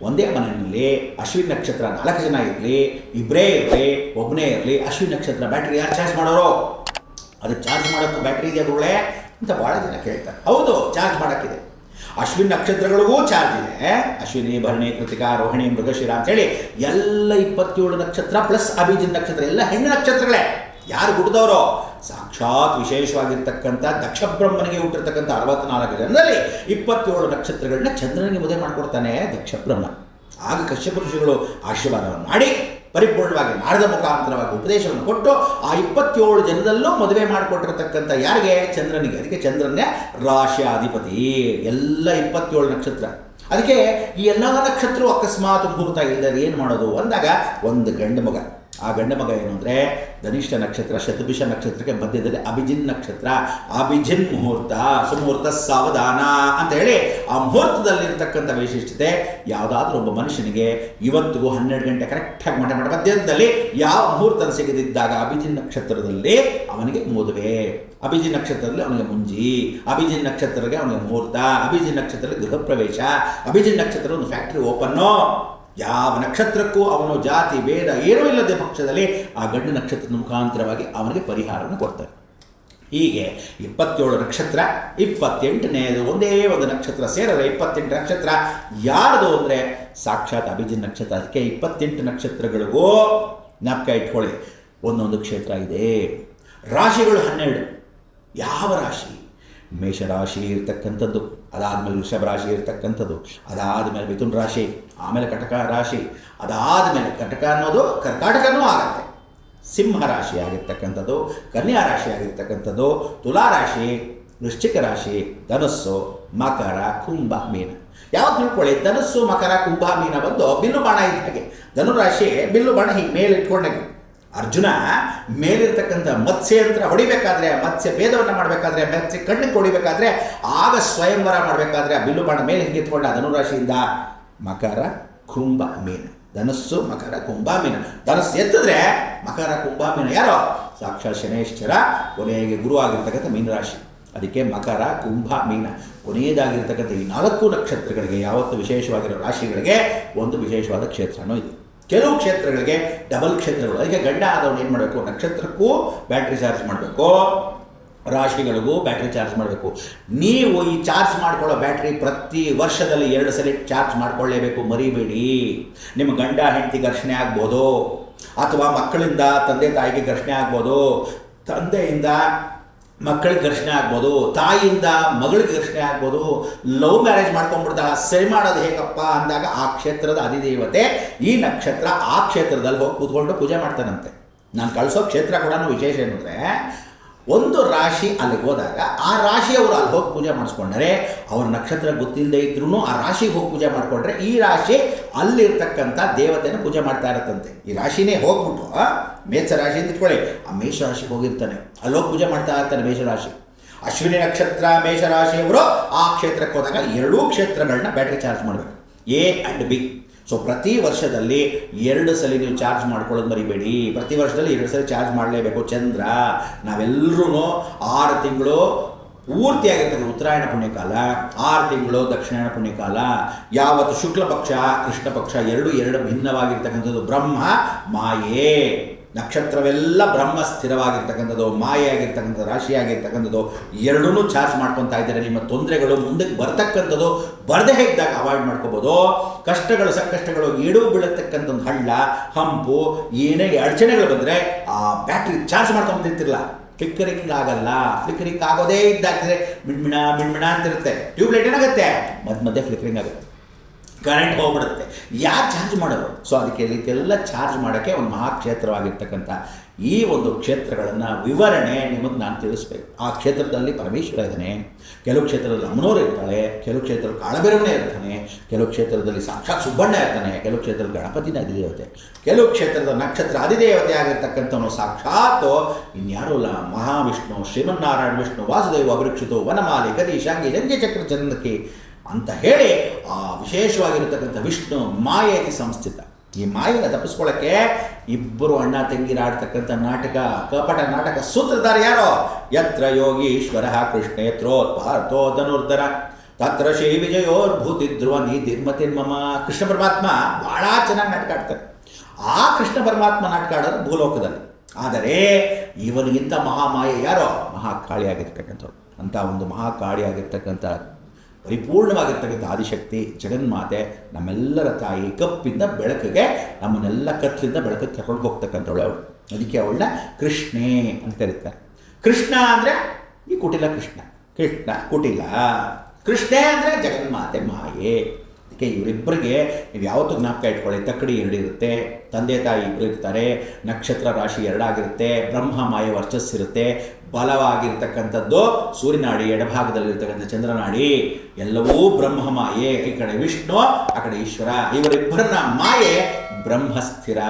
ಒಂದೇ ಮನೆಯಲ್ಲಿ ಅಶ್ವಿನ್ ನಕ್ಷತ್ರ ನಾಲ್ಕು ಜನ ಇರಲಿ ಇಬ್ಬರೇ ಇರಲಿ ಒಬ್ಬನೇ ಇರಲಿ, ಅಶ್ವಿನ್ ನಕ್ಷತ್ರ ಬ್ಯಾಟ್ರಿ ಯಾರು ಚಾರ್ಜ್ ಮಾಡೋರು? ಅದು ಚಾರ್ಜ್ ಮಾಡೋಕ್ಕೂ ಬ್ಯಾಟ್ರಿ ಇದೆಯಾ ಗುರುಗಳೇ ಅಂತ ಭಾಳ ಜನ ಕೇಳ್ತಾರೆ. ಹೌದು, ಚಾರ್ಜ್ ಮಾಡೋಕ್ಕಿದೆ. ಅಶ್ವಿನ್ ನಕ್ಷತ್ರಗಳಿಗೂ ಚಾರ್ಜ್ ಇದೆ. ಅಶ್ವಿನಿ, ಭರಣಿ, ಕೃತಿಕಾ, ರೋಹಿಣಿ, ಮೃಗಶಿರ ಅಂತೇಳಿ ಎಲ್ಲ ಇಪ್ಪತ್ತೇಳು ನಕ್ಷತ್ರ ಪ್ಲಸ್ ಅಭಿಜಿನ್ ನಕ್ಷತ್ರ ಎಲ್ಲ ಹೆಣ್ಣು ನಕ್ಷತ್ರಗಳೇ. ಯಾರು ಹುಟ್ಟಿದವರು ಸಾಕ್ಷಾತ್ ವಿಶೇಷವಾಗಿರ್ತಕ್ಕಂಥ ದಕ್ಷಬ್ರಹ್ಮನಿಗೆ ಹುಟ್ಟಿರ್ತಕ್ಕಂಥ ಅರವತ್ನಾಲ್ಕು ಜನರಲ್ಲಿ ಇಪ್ಪತ್ತೇಳು ನಕ್ಷತ್ರಗಳನ್ನ ಚಂದ್ರನಿಗೆ ಮದುವೆ ಮಾಡಿಕೊಡ್ತಾನೆ ದಕ್ಷಬ್ರಹ್ಮ. ಆಗ ಕಶ್ಯಪ ಋಷಿಗಳು ಆಶೀರ್ವಾದವನ್ನು ಮಾಡಿ ಪರಿಪೂರ್ಣವಾಗಿ ನಾರದ ಮುಖಾಂತರವಾಗಿ ಉಪದೇಶವನ್ನು ಕೊಟ್ಟು ಆ ಇಪ್ಪತ್ತೇಳು ಜನದಲ್ಲೂ ಮದುವೆ ಮಾಡಿಕೊಟ್ಟಿರ್ತಕ್ಕಂಥ ಯಾರಿಗೆ? ಚಂದ್ರನಿಗೆ. ಅದಕ್ಕೆ ಚಂದ್ರನೇ ರಾಶ್ಯಾಧಿಪತಿ. ಎಲ್ಲ ಇಪ್ಪತ್ತೇಳು ನಕ್ಷತ್ರ. ಅದಕ್ಕೆ ಈ ಎಲ್ಲ ನಕ್ಷತ್ರವು ಅಕಸ್ಮಾತ್ ಮುಹೂರ್ತ ಇಲ್ಲದೆ ಏನು ಮಾಡೋದು? ಅಂದಾಗ ಒಂದು ಗಂಡು ಮಗ. ಆ ಗಂಡ ಮಗ ಏನು ಅಂದರೆ ಧನಿಷ್ಠ ನಕ್ಷತ್ರ, ಶತಭಿಷ ನಕ್ಷತ್ರಕ್ಕೆ ಮಧ್ಯದಲ್ಲಿ ಅಭಿಜಿನ್ ನಕ್ಷತ್ರ. ಅಭಿಜಿನ್ ಮುಹೂರ್ತ, ಸುಮುಹೂರ್ತ ಸಾವಧಾನ ಅಂತ ಹೇಳಿ ಆ ಮುಹೂರ್ತದಲ್ಲಿರ್ತಕ್ಕಂಥ ವೈಶಿಷ್ಟ್ಯತೆ ಯಾವುದಾದ್ರೂ ಒಬ್ಬ ಮನುಷ್ಯನಿಗೆ ಇವತ್ತಿಗೂ ಹನ್ನೆರಡು ಗಂಟೆ ಕರೆಕ್ಟಾಗಿ ಮಠ ಮಾಡ. ಮಧ್ಯದಲ್ಲಿ ಯಾವ ಮುಹೂರ್ತ ಸಿಗದಿದ್ದಾಗ ಅಭಿಜಿನ್ ನಕ್ಷತ್ರದಲ್ಲಿ ಅವನಿಗೆ ಮದುವೆ. ಅಭಿಜಿನ್ ನಕ್ಷತ್ರದಲ್ಲಿ ಅವನಿಗೆ ಮುಂಜಿ. ಅಭಿಜಿನ್ ನಕ್ಷತ್ರಕ್ಕೆ ಅವನಿಗೆ ಮುಹೂರ್ತ. ಅಭಿಜಿನ್ ನಕ್ಷತ್ರದಲ್ಲಿ ಗೃಹ ಪ್ರವೇಶ ಅಭಿಜಿನ್ ನಕ್ಷತ್ರ ಒಂದು ಫ್ಯಾಕ್ಟ್ರಿ ಓಪನ್ನು ಯಾವ ನಕ್ಷತ್ರಕ್ಕೂ ಅವನು ಜಾತಿ, ಭೇದ ಏನೂ ಇಲ್ಲದೆ ಪಕ್ಷದಲ್ಲಿ ಆ ಗಂಡು ನಕ್ಷತ್ರದ ಮುಖಾಂತರವಾಗಿ ಅವನಿಗೆ ಪರಿಹಾರವನ್ನು ಕೊಡ್ತಾರೆ. ಹೀಗೆ ಇಪ್ಪತ್ತೇಳು ನಕ್ಷತ್ರ ಇಪ್ಪತ್ತೆಂಟನೆಯದು ಒಂದೇ ಒಂದು ನಕ್ಷತ್ರ ಸೇರಿದ್ರೆ ಇಪ್ಪತ್ತೆಂಟು ನಕ್ಷತ್ರ. ಯಾರದು ಅಂದರೆ ಸಾಕ್ಷಾತ್ ಅಭಿಜಿನ್ ನಕ್ಷತ್ರ. ಅದಕ್ಕೆ ಇಪ್ಪತ್ತೆಂಟು ನಕ್ಷತ್ರಗಳಿಗೂ ಜ್ಞಾಪಕ ಇಟ್ಕೊಳ್ಳಿ. ಒಂದೊಂದು ಕ್ಷೇತ್ರ ಇದೆ. ರಾಶಿಗಳು ಹನ್ನೆರಡು. ಯಾವ ರಾಶಿ? ಮೇಷರಾಶಿ ಇರ್ತಕ್ಕಂಥದ್ದು. ಅದಾದಮೇಲೆ ವೃಷಭ ರಾಶಿ ಇರ್ತಕ್ಕಂಥದ್ದು. ಅದಾದಮೇಲೆ ಮಿಥುನ್ ರಾಶಿ, ಆಮೇಲೆ ಕಟಕ ರಾಶಿ. ಅದಾದಮೇಲೆ ಕಟಕ ಅನ್ನೋದು ಕರ್ಕಾಟಕನೂ ಆಗುತ್ತೆ. ಸಿಂಹ ರಾಶಿ ಆಗಿರ್ತಕ್ಕಂಥದ್ದು, ಕನ್ಯಾ ರಾಶಿ ಆಗಿರ್ತಕ್ಕಂಥದ್ದು, ತುಲಾ ರಾಶಿ, ವೃಶ್ಚಿಕ ರಾಶಿ, ಧನಸ್ಸು, ಮಕರ, ಕುಂಭ, ಮೀನ. ಯಾವಾಗ ತಿಳ್ಕೊಳ್ಳಿ, ಧನಸ್ಸು, ಮಕರ, ಕುಂಭ, ಮೀನ ಬಂದು ಬಿಲ್ಲು ಬಾಣ ಇದ್ದ ಹಾಗೆ. ಧನುರಾಶಿ ಬಿಲ್ಲು ಬಾಣ ಹೀಗೆ ಮೇಲೆ ಇಟ್ಕೊಂಡಾಗೆ ಅರ್ಜುನ ಮೇಲಿರ್ತಕ್ಕಂಥ ಮತ್ಸ್ಯಂತ್ರ ಹೊಡಿಬೇಕಾದ್ರೆ, ಮತ್ಸ್ಯ ಭೇದವನ್ನು ಮಾಡಬೇಕಾದ್ರೆ, ಮತ್ಸ್ಯ ಕಣ್ಣಿಗೆ ಹೊಡಿಬೇಕಾದ್ರೆ, ಆಗ ಸ್ವಯಂವರ ಮಾಡಬೇಕಾದ್ರೆ ಆ ಬಿಲ್ಲು ಬಾಣ ಮೇಲೆ ಹಿಂಗೆ ಎತ್ಕೊಂಡ ಧನುರಾಶಿಯಿಂದ ಮಕರ ಕುಂಭ ಮೀನ. ಧನಸ್ಸು ಮಕರ ಕುಂಭ ಮೀನ. ಧನಸ್ಸು ಎತ್ತಿದ್ರೆ ಮಕರ ಕುಂಭ ಮೀನ. ಯಾರೋ? ಸಾಕ್ಷಾತ್ ಶನೇಶ್ವರ ಕೊನೆಗೆ ಗುರು ಆಗಿರ್ತಕ್ಕಂಥ ಮೀನರಾಶಿ. ಅದಕ್ಕೆ ಮಕರ ಕುಂಭ ಮೀನ. ಕೊನೆಯದಾಗಿರ್ತಕ್ಕಂಥ ಈ ನಾಲ್ಕು ನಕ್ಷತ್ರಗಳಿಗೆ, ಯಾವತ್ತು ವಿಶೇಷವಾಗಿರೋ ರಾಶಿಗಳಿಗೆ ಒಂದು ವಿಶೇಷವಾದ ಕ್ಷೇತ್ರನೂ ಇದೆ. ಕೆಲವು ಕ್ಷೇತ್ರಗಳಿಗೆ ಡಬಲ್ ಕ್ಷೇತ್ರಗಳು. ಅದಕ್ಕೆ ಗಂಡ ಆದವನು ಏನು ಮಾಡಬೇಕು? ನಕ್ಷತ್ರಕ್ಕೂ ಬ್ಯಾಟ್ರಿ ಚಾರ್ಜ್ ಮಾಡಬೇಕು. ರಾಶಿಗಳಿಗೂ ಬ್ಯಾಟ್ರಿ ಚಾರ್ಜ್ ಮಾಡಬೇಕು. ನೀವು ಈ ಚಾರ್ಜ್ ಮಾಡ್ಕೊಳ್ಳೋ ಬ್ಯಾಟ್ರಿ ಪ್ರತಿ ವರ್ಷದಲ್ಲಿ ಎರಡು ಸಲ ಚಾರ್ಜ್ ಮಾಡ್ಕೊಳ್ಳೇಬೇಕು. ಮರಿಬೇಡಿ. ನಿಮ್ಮ ಗಂಡ, ಹೆಂಡತಿ ಘರ್ಷಣೆ ಆಗ್ಬೋದು. ಅಥವಾ ಮಕ್ಕಳಿಂದ ತಂದೆ, ತಾಯಿಗೆ ಘರ್ಷಣೆ ಆಗ್ಬೋದು. ತಂದೆಯಿಂದ ಮಕ್ಕಳಿಗೆ ಘರ್ಷಣೆ ಆಗ್ಬೋದು, ತಾಯಿಯಿಂದ ಮಗಳಿಗೆ ಘರ್ಷಣೆ ಆಗ್ಬೋದು, ಲವ್ ಮ್ಯಾರೇಜ್ ಮಾಡ್ಕೊಂಡ್ಬಿಡ್ತಾಳ, ಸರಿ ಮಾಡೋದು ಹೇಗಪ್ಪ ಅಂದಾಗ ಆ ಕ್ಷೇತ್ರದ ಅಧಿದೇವತೆ ಈ ನಕ್ಷತ್ರ ಆ ಕ್ಷೇತ್ರದಲ್ಲಿ ಹೋಗಿ ಕೂತ್ಕೊಂಡು ಪೂಜೆ ಮಾಡ್ತಾನಂತೆ. ನಾನು ಕಳಿಸೋ ಕ್ಷೇತ್ರ ಕೂಡ ವಿಶೇಷ ಏನಂದರೆ ಒಂದು ರಾಶಿ ಅಲ್ಲಿಗೆ ಹೋದಾಗ, ಆ ರಾಶಿಯವರು ಅಲ್ಲಿ ಹೋಗಿ ಪೂಜೆ ಮಾಡಿಸ್ಕೊಂಡರೆ, ಅವ್ರ ನಕ್ಷತ್ರ ಗೊತ್ತಿಲ್ಲದೆ ಇದ್ರೂ ಆ ರಾಶಿಗೆ ಹೋಗಿ ಪೂಜೆ ಮಾಡಿಕೊಂಡ್ರೆ, ಈ ರಾಶಿ ಅಲ್ಲಿರ್ತಕ್ಕಂಥ ದೇವತೆಯನ್ನು ಪೂಜೆ ಮಾಡ್ತಾ ಇರತ್ತಂತೆ. ಈ ರಾಶಿನೇ ಹೋಗ್ಬಿಟ್ಟು ಮೇಷ ರಾಶಿ ಅಂತ ಇಟ್ಕೊಳ್ಳಿ. ಆ ಮೇಷ ರಾಶಿಗೆ ಹೋಗಿರ್ತಾನೆ. ಅಲ್ಲಿ ಹೋಗಿ ಪೂಜೆ ಮಾಡ್ತಾ ಇರ್ತಾನೆ ಮೇಷರಾಶಿ ಅಶ್ವಿನಿ ನಕ್ಷತ್ರ ಮೇಷರಾಶಿಯವರು ಆ ಕ್ಷೇತ್ರಕ್ಕೆ ಹೋದಾಗ ಎರಡೂ ಕ್ಷೇತ್ರಗಳನ್ನ ಬ್ಯಾಟ್ರಿ ಚಾರ್ಜ್ ಮಾಡಬೇಕು. ಎ ಆ್ಯಂಡ್ ಬಿ ಸೊ ಪ್ರತಿ ವರ್ಷದಲ್ಲಿ ಎರಡು ಸಲ ನೀವು ಚಾರ್ಜ್ ಮಾಡ್ಕೊಳ್ಳೋದು ಮರಿಬೇಡಿ. ಪ್ರತಿ ವರ್ಷದಲ್ಲಿ ಎರಡು ಸಲ ಚಾರ್ಜ್ ಮಾಡಲೇಬೇಕು. ಚಂದ್ರ ನಾವೆಲ್ಲರೂ ಆರು ತಿಂಗಳು ಪೂರ್ತಿಯಾಗಿರ್ತಕ್ಕಂಥ ಉತ್ತರಾಯಣ ಪುಣ್ಯಕಾಲ, ಆರು ತಿಂಗಳು ದಕ್ಷಿಣಾಯಣ ಪುಣ್ಯಕಾಲ. ಯಾವತ್ತು ಶುಕ್ಲ ಪಕ್ಷ, ಕೃಷ್ಣ ಪಕ್ಷ ಎರಡು ಎರಡು ಭಿನ್ನವಾಗಿರ್ತಕ್ಕಂಥದ್ದು ಬ್ರಹ್ಮ, ಮಾಯೆ. ನಕ್ಷತ್ರವೆಲ್ಲ ಬ್ರಹ್ಮ ಸ್ಥಿರವಾಗಿರ್ತಕ್ಕಂಥದ್ದು, ಮಾಯೆಯಾಗಿರ್ತಕ್ಕಂಥದ್ದು ಆಗಿರ್ತಕ್ಕಂಥದ್ದು ರಾಶಿ ಆಗಿರ್ತಕ್ಕಂಥದ್ದು ಎರಡನ್ನೂ ಚಾರ್ಜ್ ಮಾಡ್ಕೊತಾ ಇದ್ದಾರೆ. ನಿಮ್ಮ ತೊಂದರೆಗಳು ಮುಂದಕ್ಕೆ ಬರ್ತಕ್ಕಂಥದ್ದು ಬರದೇ ಇದ್ದಾಗ ಅವಾಯ್ಡ್ ಮಾಡ್ಕೋಬೋದು. ಕಷ್ಟಗಳು ಸಕ್ಕಷ್ಟಗಳು ಎಡು ಬೀಳತಕ್ಕಂಥ ಒಂದು ಹಳ್ಳ, ಹಂಪು, ಏನೇ ಅಡಚಣೆಗಳು ಬಂದರೆ ಆ ಬ್ಯಾಟ್ರಿ ಚಾರ್ಜ್ ಮಾಡ್ಕೊಂಬಂದಿರ್ತಿರಲ್ಲ ಫ್ಲಿಕ್ಕರಿಂಗ್ ಆಗಲ್ಲ ಫ್ಲಿಕ್ಕರಿಂಗ್ ಆಗೋದೇ ಇದ್ದಾಗ್ತದೆ. ಮಿಣ್ಮಿಣ ಮಿಣ್ಮಿಣ ಅಂತಿರುತ್ತೆ. ಟ್ಯೂಬ್ಲೈಟ್ ಏನಾಗುತ್ತೆ? ಮಧ್ಯ ಮಧ್ಯೆ ಫ್ಲಿಕ್ಕರಿಂಗ್ ಆಗುತ್ತೆ. ಕರೆಂಟ್ ಹೋಗ್ಬಿಡುತ್ತೆ. ಯಾರು ಚಾರ್ಜ್ ಮಾಡೋರು ಸೊ ಅದಕ್ಕೆ ಇದಕ್ಕೆಲ್ಲ ಚಾರ್ಜ್ ಮಾಡೋಕ್ಕೆ ಒಂದು ಮಹಾಕ್ಷೇತ್ರವಾಗಿರ್ತಕ್ಕಂಥ ಈ ಒಂದು ಕ್ಷೇತ್ರಗಳನ್ನು ವಿವರಣೆ ನಿಮಗೆ ನಾನು ತಿಳಿಸ್ಬೇಕು. ಆ ಕ್ಷೇತ್ರದಲ್ಲಿ ಪರಮೇಶ್ವರ ಇದ್ದಾನೆ, ಕೆಲವು ಕ್ಷೇತ್ರದಲ್ಲಿ ಅಮ್ಮನವರು ಇರ್ತಾಳೆ, ಕೆಲವು ಕ್ಷೇತ್ರದಲ್ಲಿ ಕಾಳಬೆರವಣೆ ಇರ್ತಾನೆ, ಕೆಲವು ಕ್ಷೇತ್ರದಲ್ಲಿ ಸಾಕ್ಷಾತ್ ಸುಬ್ಬಣ್ಣ ಇರ್ತಾನೆ, ಕೆಲವು ಕ್ಷೇತ್ರದಲ್ಲಿ ಗಣಪತಿನ ಅಧಿದೇವತೆ ಕೆಲವು ಕ್ಷೇತ್ರದ ನಕ್ಷತ್ರ ಅಧಿದೇವತೆ ಆಗಿರ್ತಕ್ಕಂಥವನು ಸಾಕ್ಷಾತ್ ಇನ್ಯಾರೂ ಅಲ್ಲ ಮಹಾವಿಷ್ಣು, ಶ್ರೀಮನ್ನಾರಾಯಣ ವಿಷ್ಣು, ವಾಸುದೇವ, ಅಭಿರಕ್ಷಿತು, ವನಮಾಲೆ ಗದಿ ಶಾಂಗಿ ಜಂಗೆ ಚಕ್ರ ಚಂದಕಿ ಅಂತ ಹೇಳಿ ಆ ವಿಶೇಷವಾಗಿರತಕ್ಕಂಥ ವಿಷ್ಣು ಮಾಯೆಗೆ ಸಂಸ್ಥಿತ. ಈ ಮಾಯೆನ ತಪ್ಪಿಸ್ಕೊಳ್ಳೋಕ್ಕೆ ಇಬ್ಬರು ಅಣ್ಣ ತಂಗಿರಾಡ್ತಕ್ಕಂಥ ನಾಟಕ, ಕಪಟ ನಾಟಕ ಸೂತ್ರಧಾರ ಯಾರೋ? ಯತ್ರ ಯೋಗೀಶ್ವರ ಕೃಷ್ಣ ಯತ್ರೋತ್ಪಾರ್ಥೋ ಧನುರ್ಧರ. ತತ್ರ ಶ್ರೀ ವಿಜಯೋರ್ಭೂತಿ ಧ್ರುವ ನೀತಿರ್ಮತಿರ್ಮಮ. ಕೃಷ್ಣ ಪರಮಾತ್ಮ ಭಾಳ ಚೆನ್ನಾಗಿ ನಾಟಕ ಆಡ್ತಾರೆ. ಆ ಕೃಷ್ಣ ಪರಮಾತ್ಮ ನಾಟಕ ಆಡೋದು ಭೂಲೋಕದಲ್ಲಿ. ಆದರೆ ಇವನಿಗಿಂತ ಮಹಾಮಾಯೆ ಯಾರೋ? ಮಹಾಕಾಳಿಯಾಗಿರ್ತಕ್ಕಂಥವ್ರು ಅಂಥ ಒಂದು ಮಹಾಕಾಳಿಯಾಗಿರ್ತಕ್ಕಂಥ ಪರಿಪೂರ್ಣವಾಗಿರ್ತಕ್ಕಂಥ ಆದಿಶಕ್ತಿ, ಜಗನ್ಮಾತೆ, ನಮ್ಮೆಲ್ಲರ ತಾಯಿ ಕಪ್ಪಿಂದ ಬೆಳಕಿಗೆ, ನಮ್ಮನ್ನೆಲ್ಲ ಕತ್ತಲಿಂದ ಬೆಳಕಿಗೆ ತಗೊಂಡು ಹೋಗ್ತಕ್ಕಂಥವಳು ಅವಳು. ಅದಕ್ಕೆ ಅವಳನ್ನ ಕೃಷ್ಣೇ ಅಂತ ಕರೀತಾರೆ. ಕೃಷ್ಣ ಅಂದರೆ ಈ ಕುಟಿಲ ಕೃಷ್ಣ. ಕೃಷ್ಣ ಕುಟಿಲ. ಕೃಷ್ಣೇ ಅಂದರೆ ಜಗನ್ಮಾತೆ, ಮಾಯೆ. ಅದಕ್ಕೆ ಇವರಿಬ್ಬರಿಗೆ ನೀವು ಯಾವತ್ತೂ ಜ್ಞಾಪಕ ಇಟ್ಕೊಳ್ಳಿ. ತಕ್ಕಡಿ ಎರಡು ಇರುತ್ತೆ ತಂದೆ ತಾಯಿ ಇಬ್ಬರು ಇರ್ತಾರೆ, ನಕ್ಷತ್ರ ರಾಶಿ ಎರಡಾಗಿರುತ್ತೆ, ಬ್ರಹ್ಮ, ಮಾಯ ವರ್ಚಸ್ಸಿರುತ್ತೆ ಬಲವಾಗಿರ್ತಕ್ಕಂಥದ್ದು ಸೂರ್ಯನಾಡಿ, ಎಡಭಾಗದಲ್ಲಿರ್ತಕ್ಕಂಥ ಚಂದ್ರನಾಡಿ. ಎಲ್ಲವೂ ಬ್ರಹ್ಮ, ಮಾಯೆ, ಈ ಕಡೆ ವಿಷ್ಣು, ಆ ಕಡೆ ಈಶ್ವರ. ಇವರಿಬ್ಬರನ್ನ ಮಾಯೆ, ಬ್ರಹ್ಮಸ್ಥಿರ.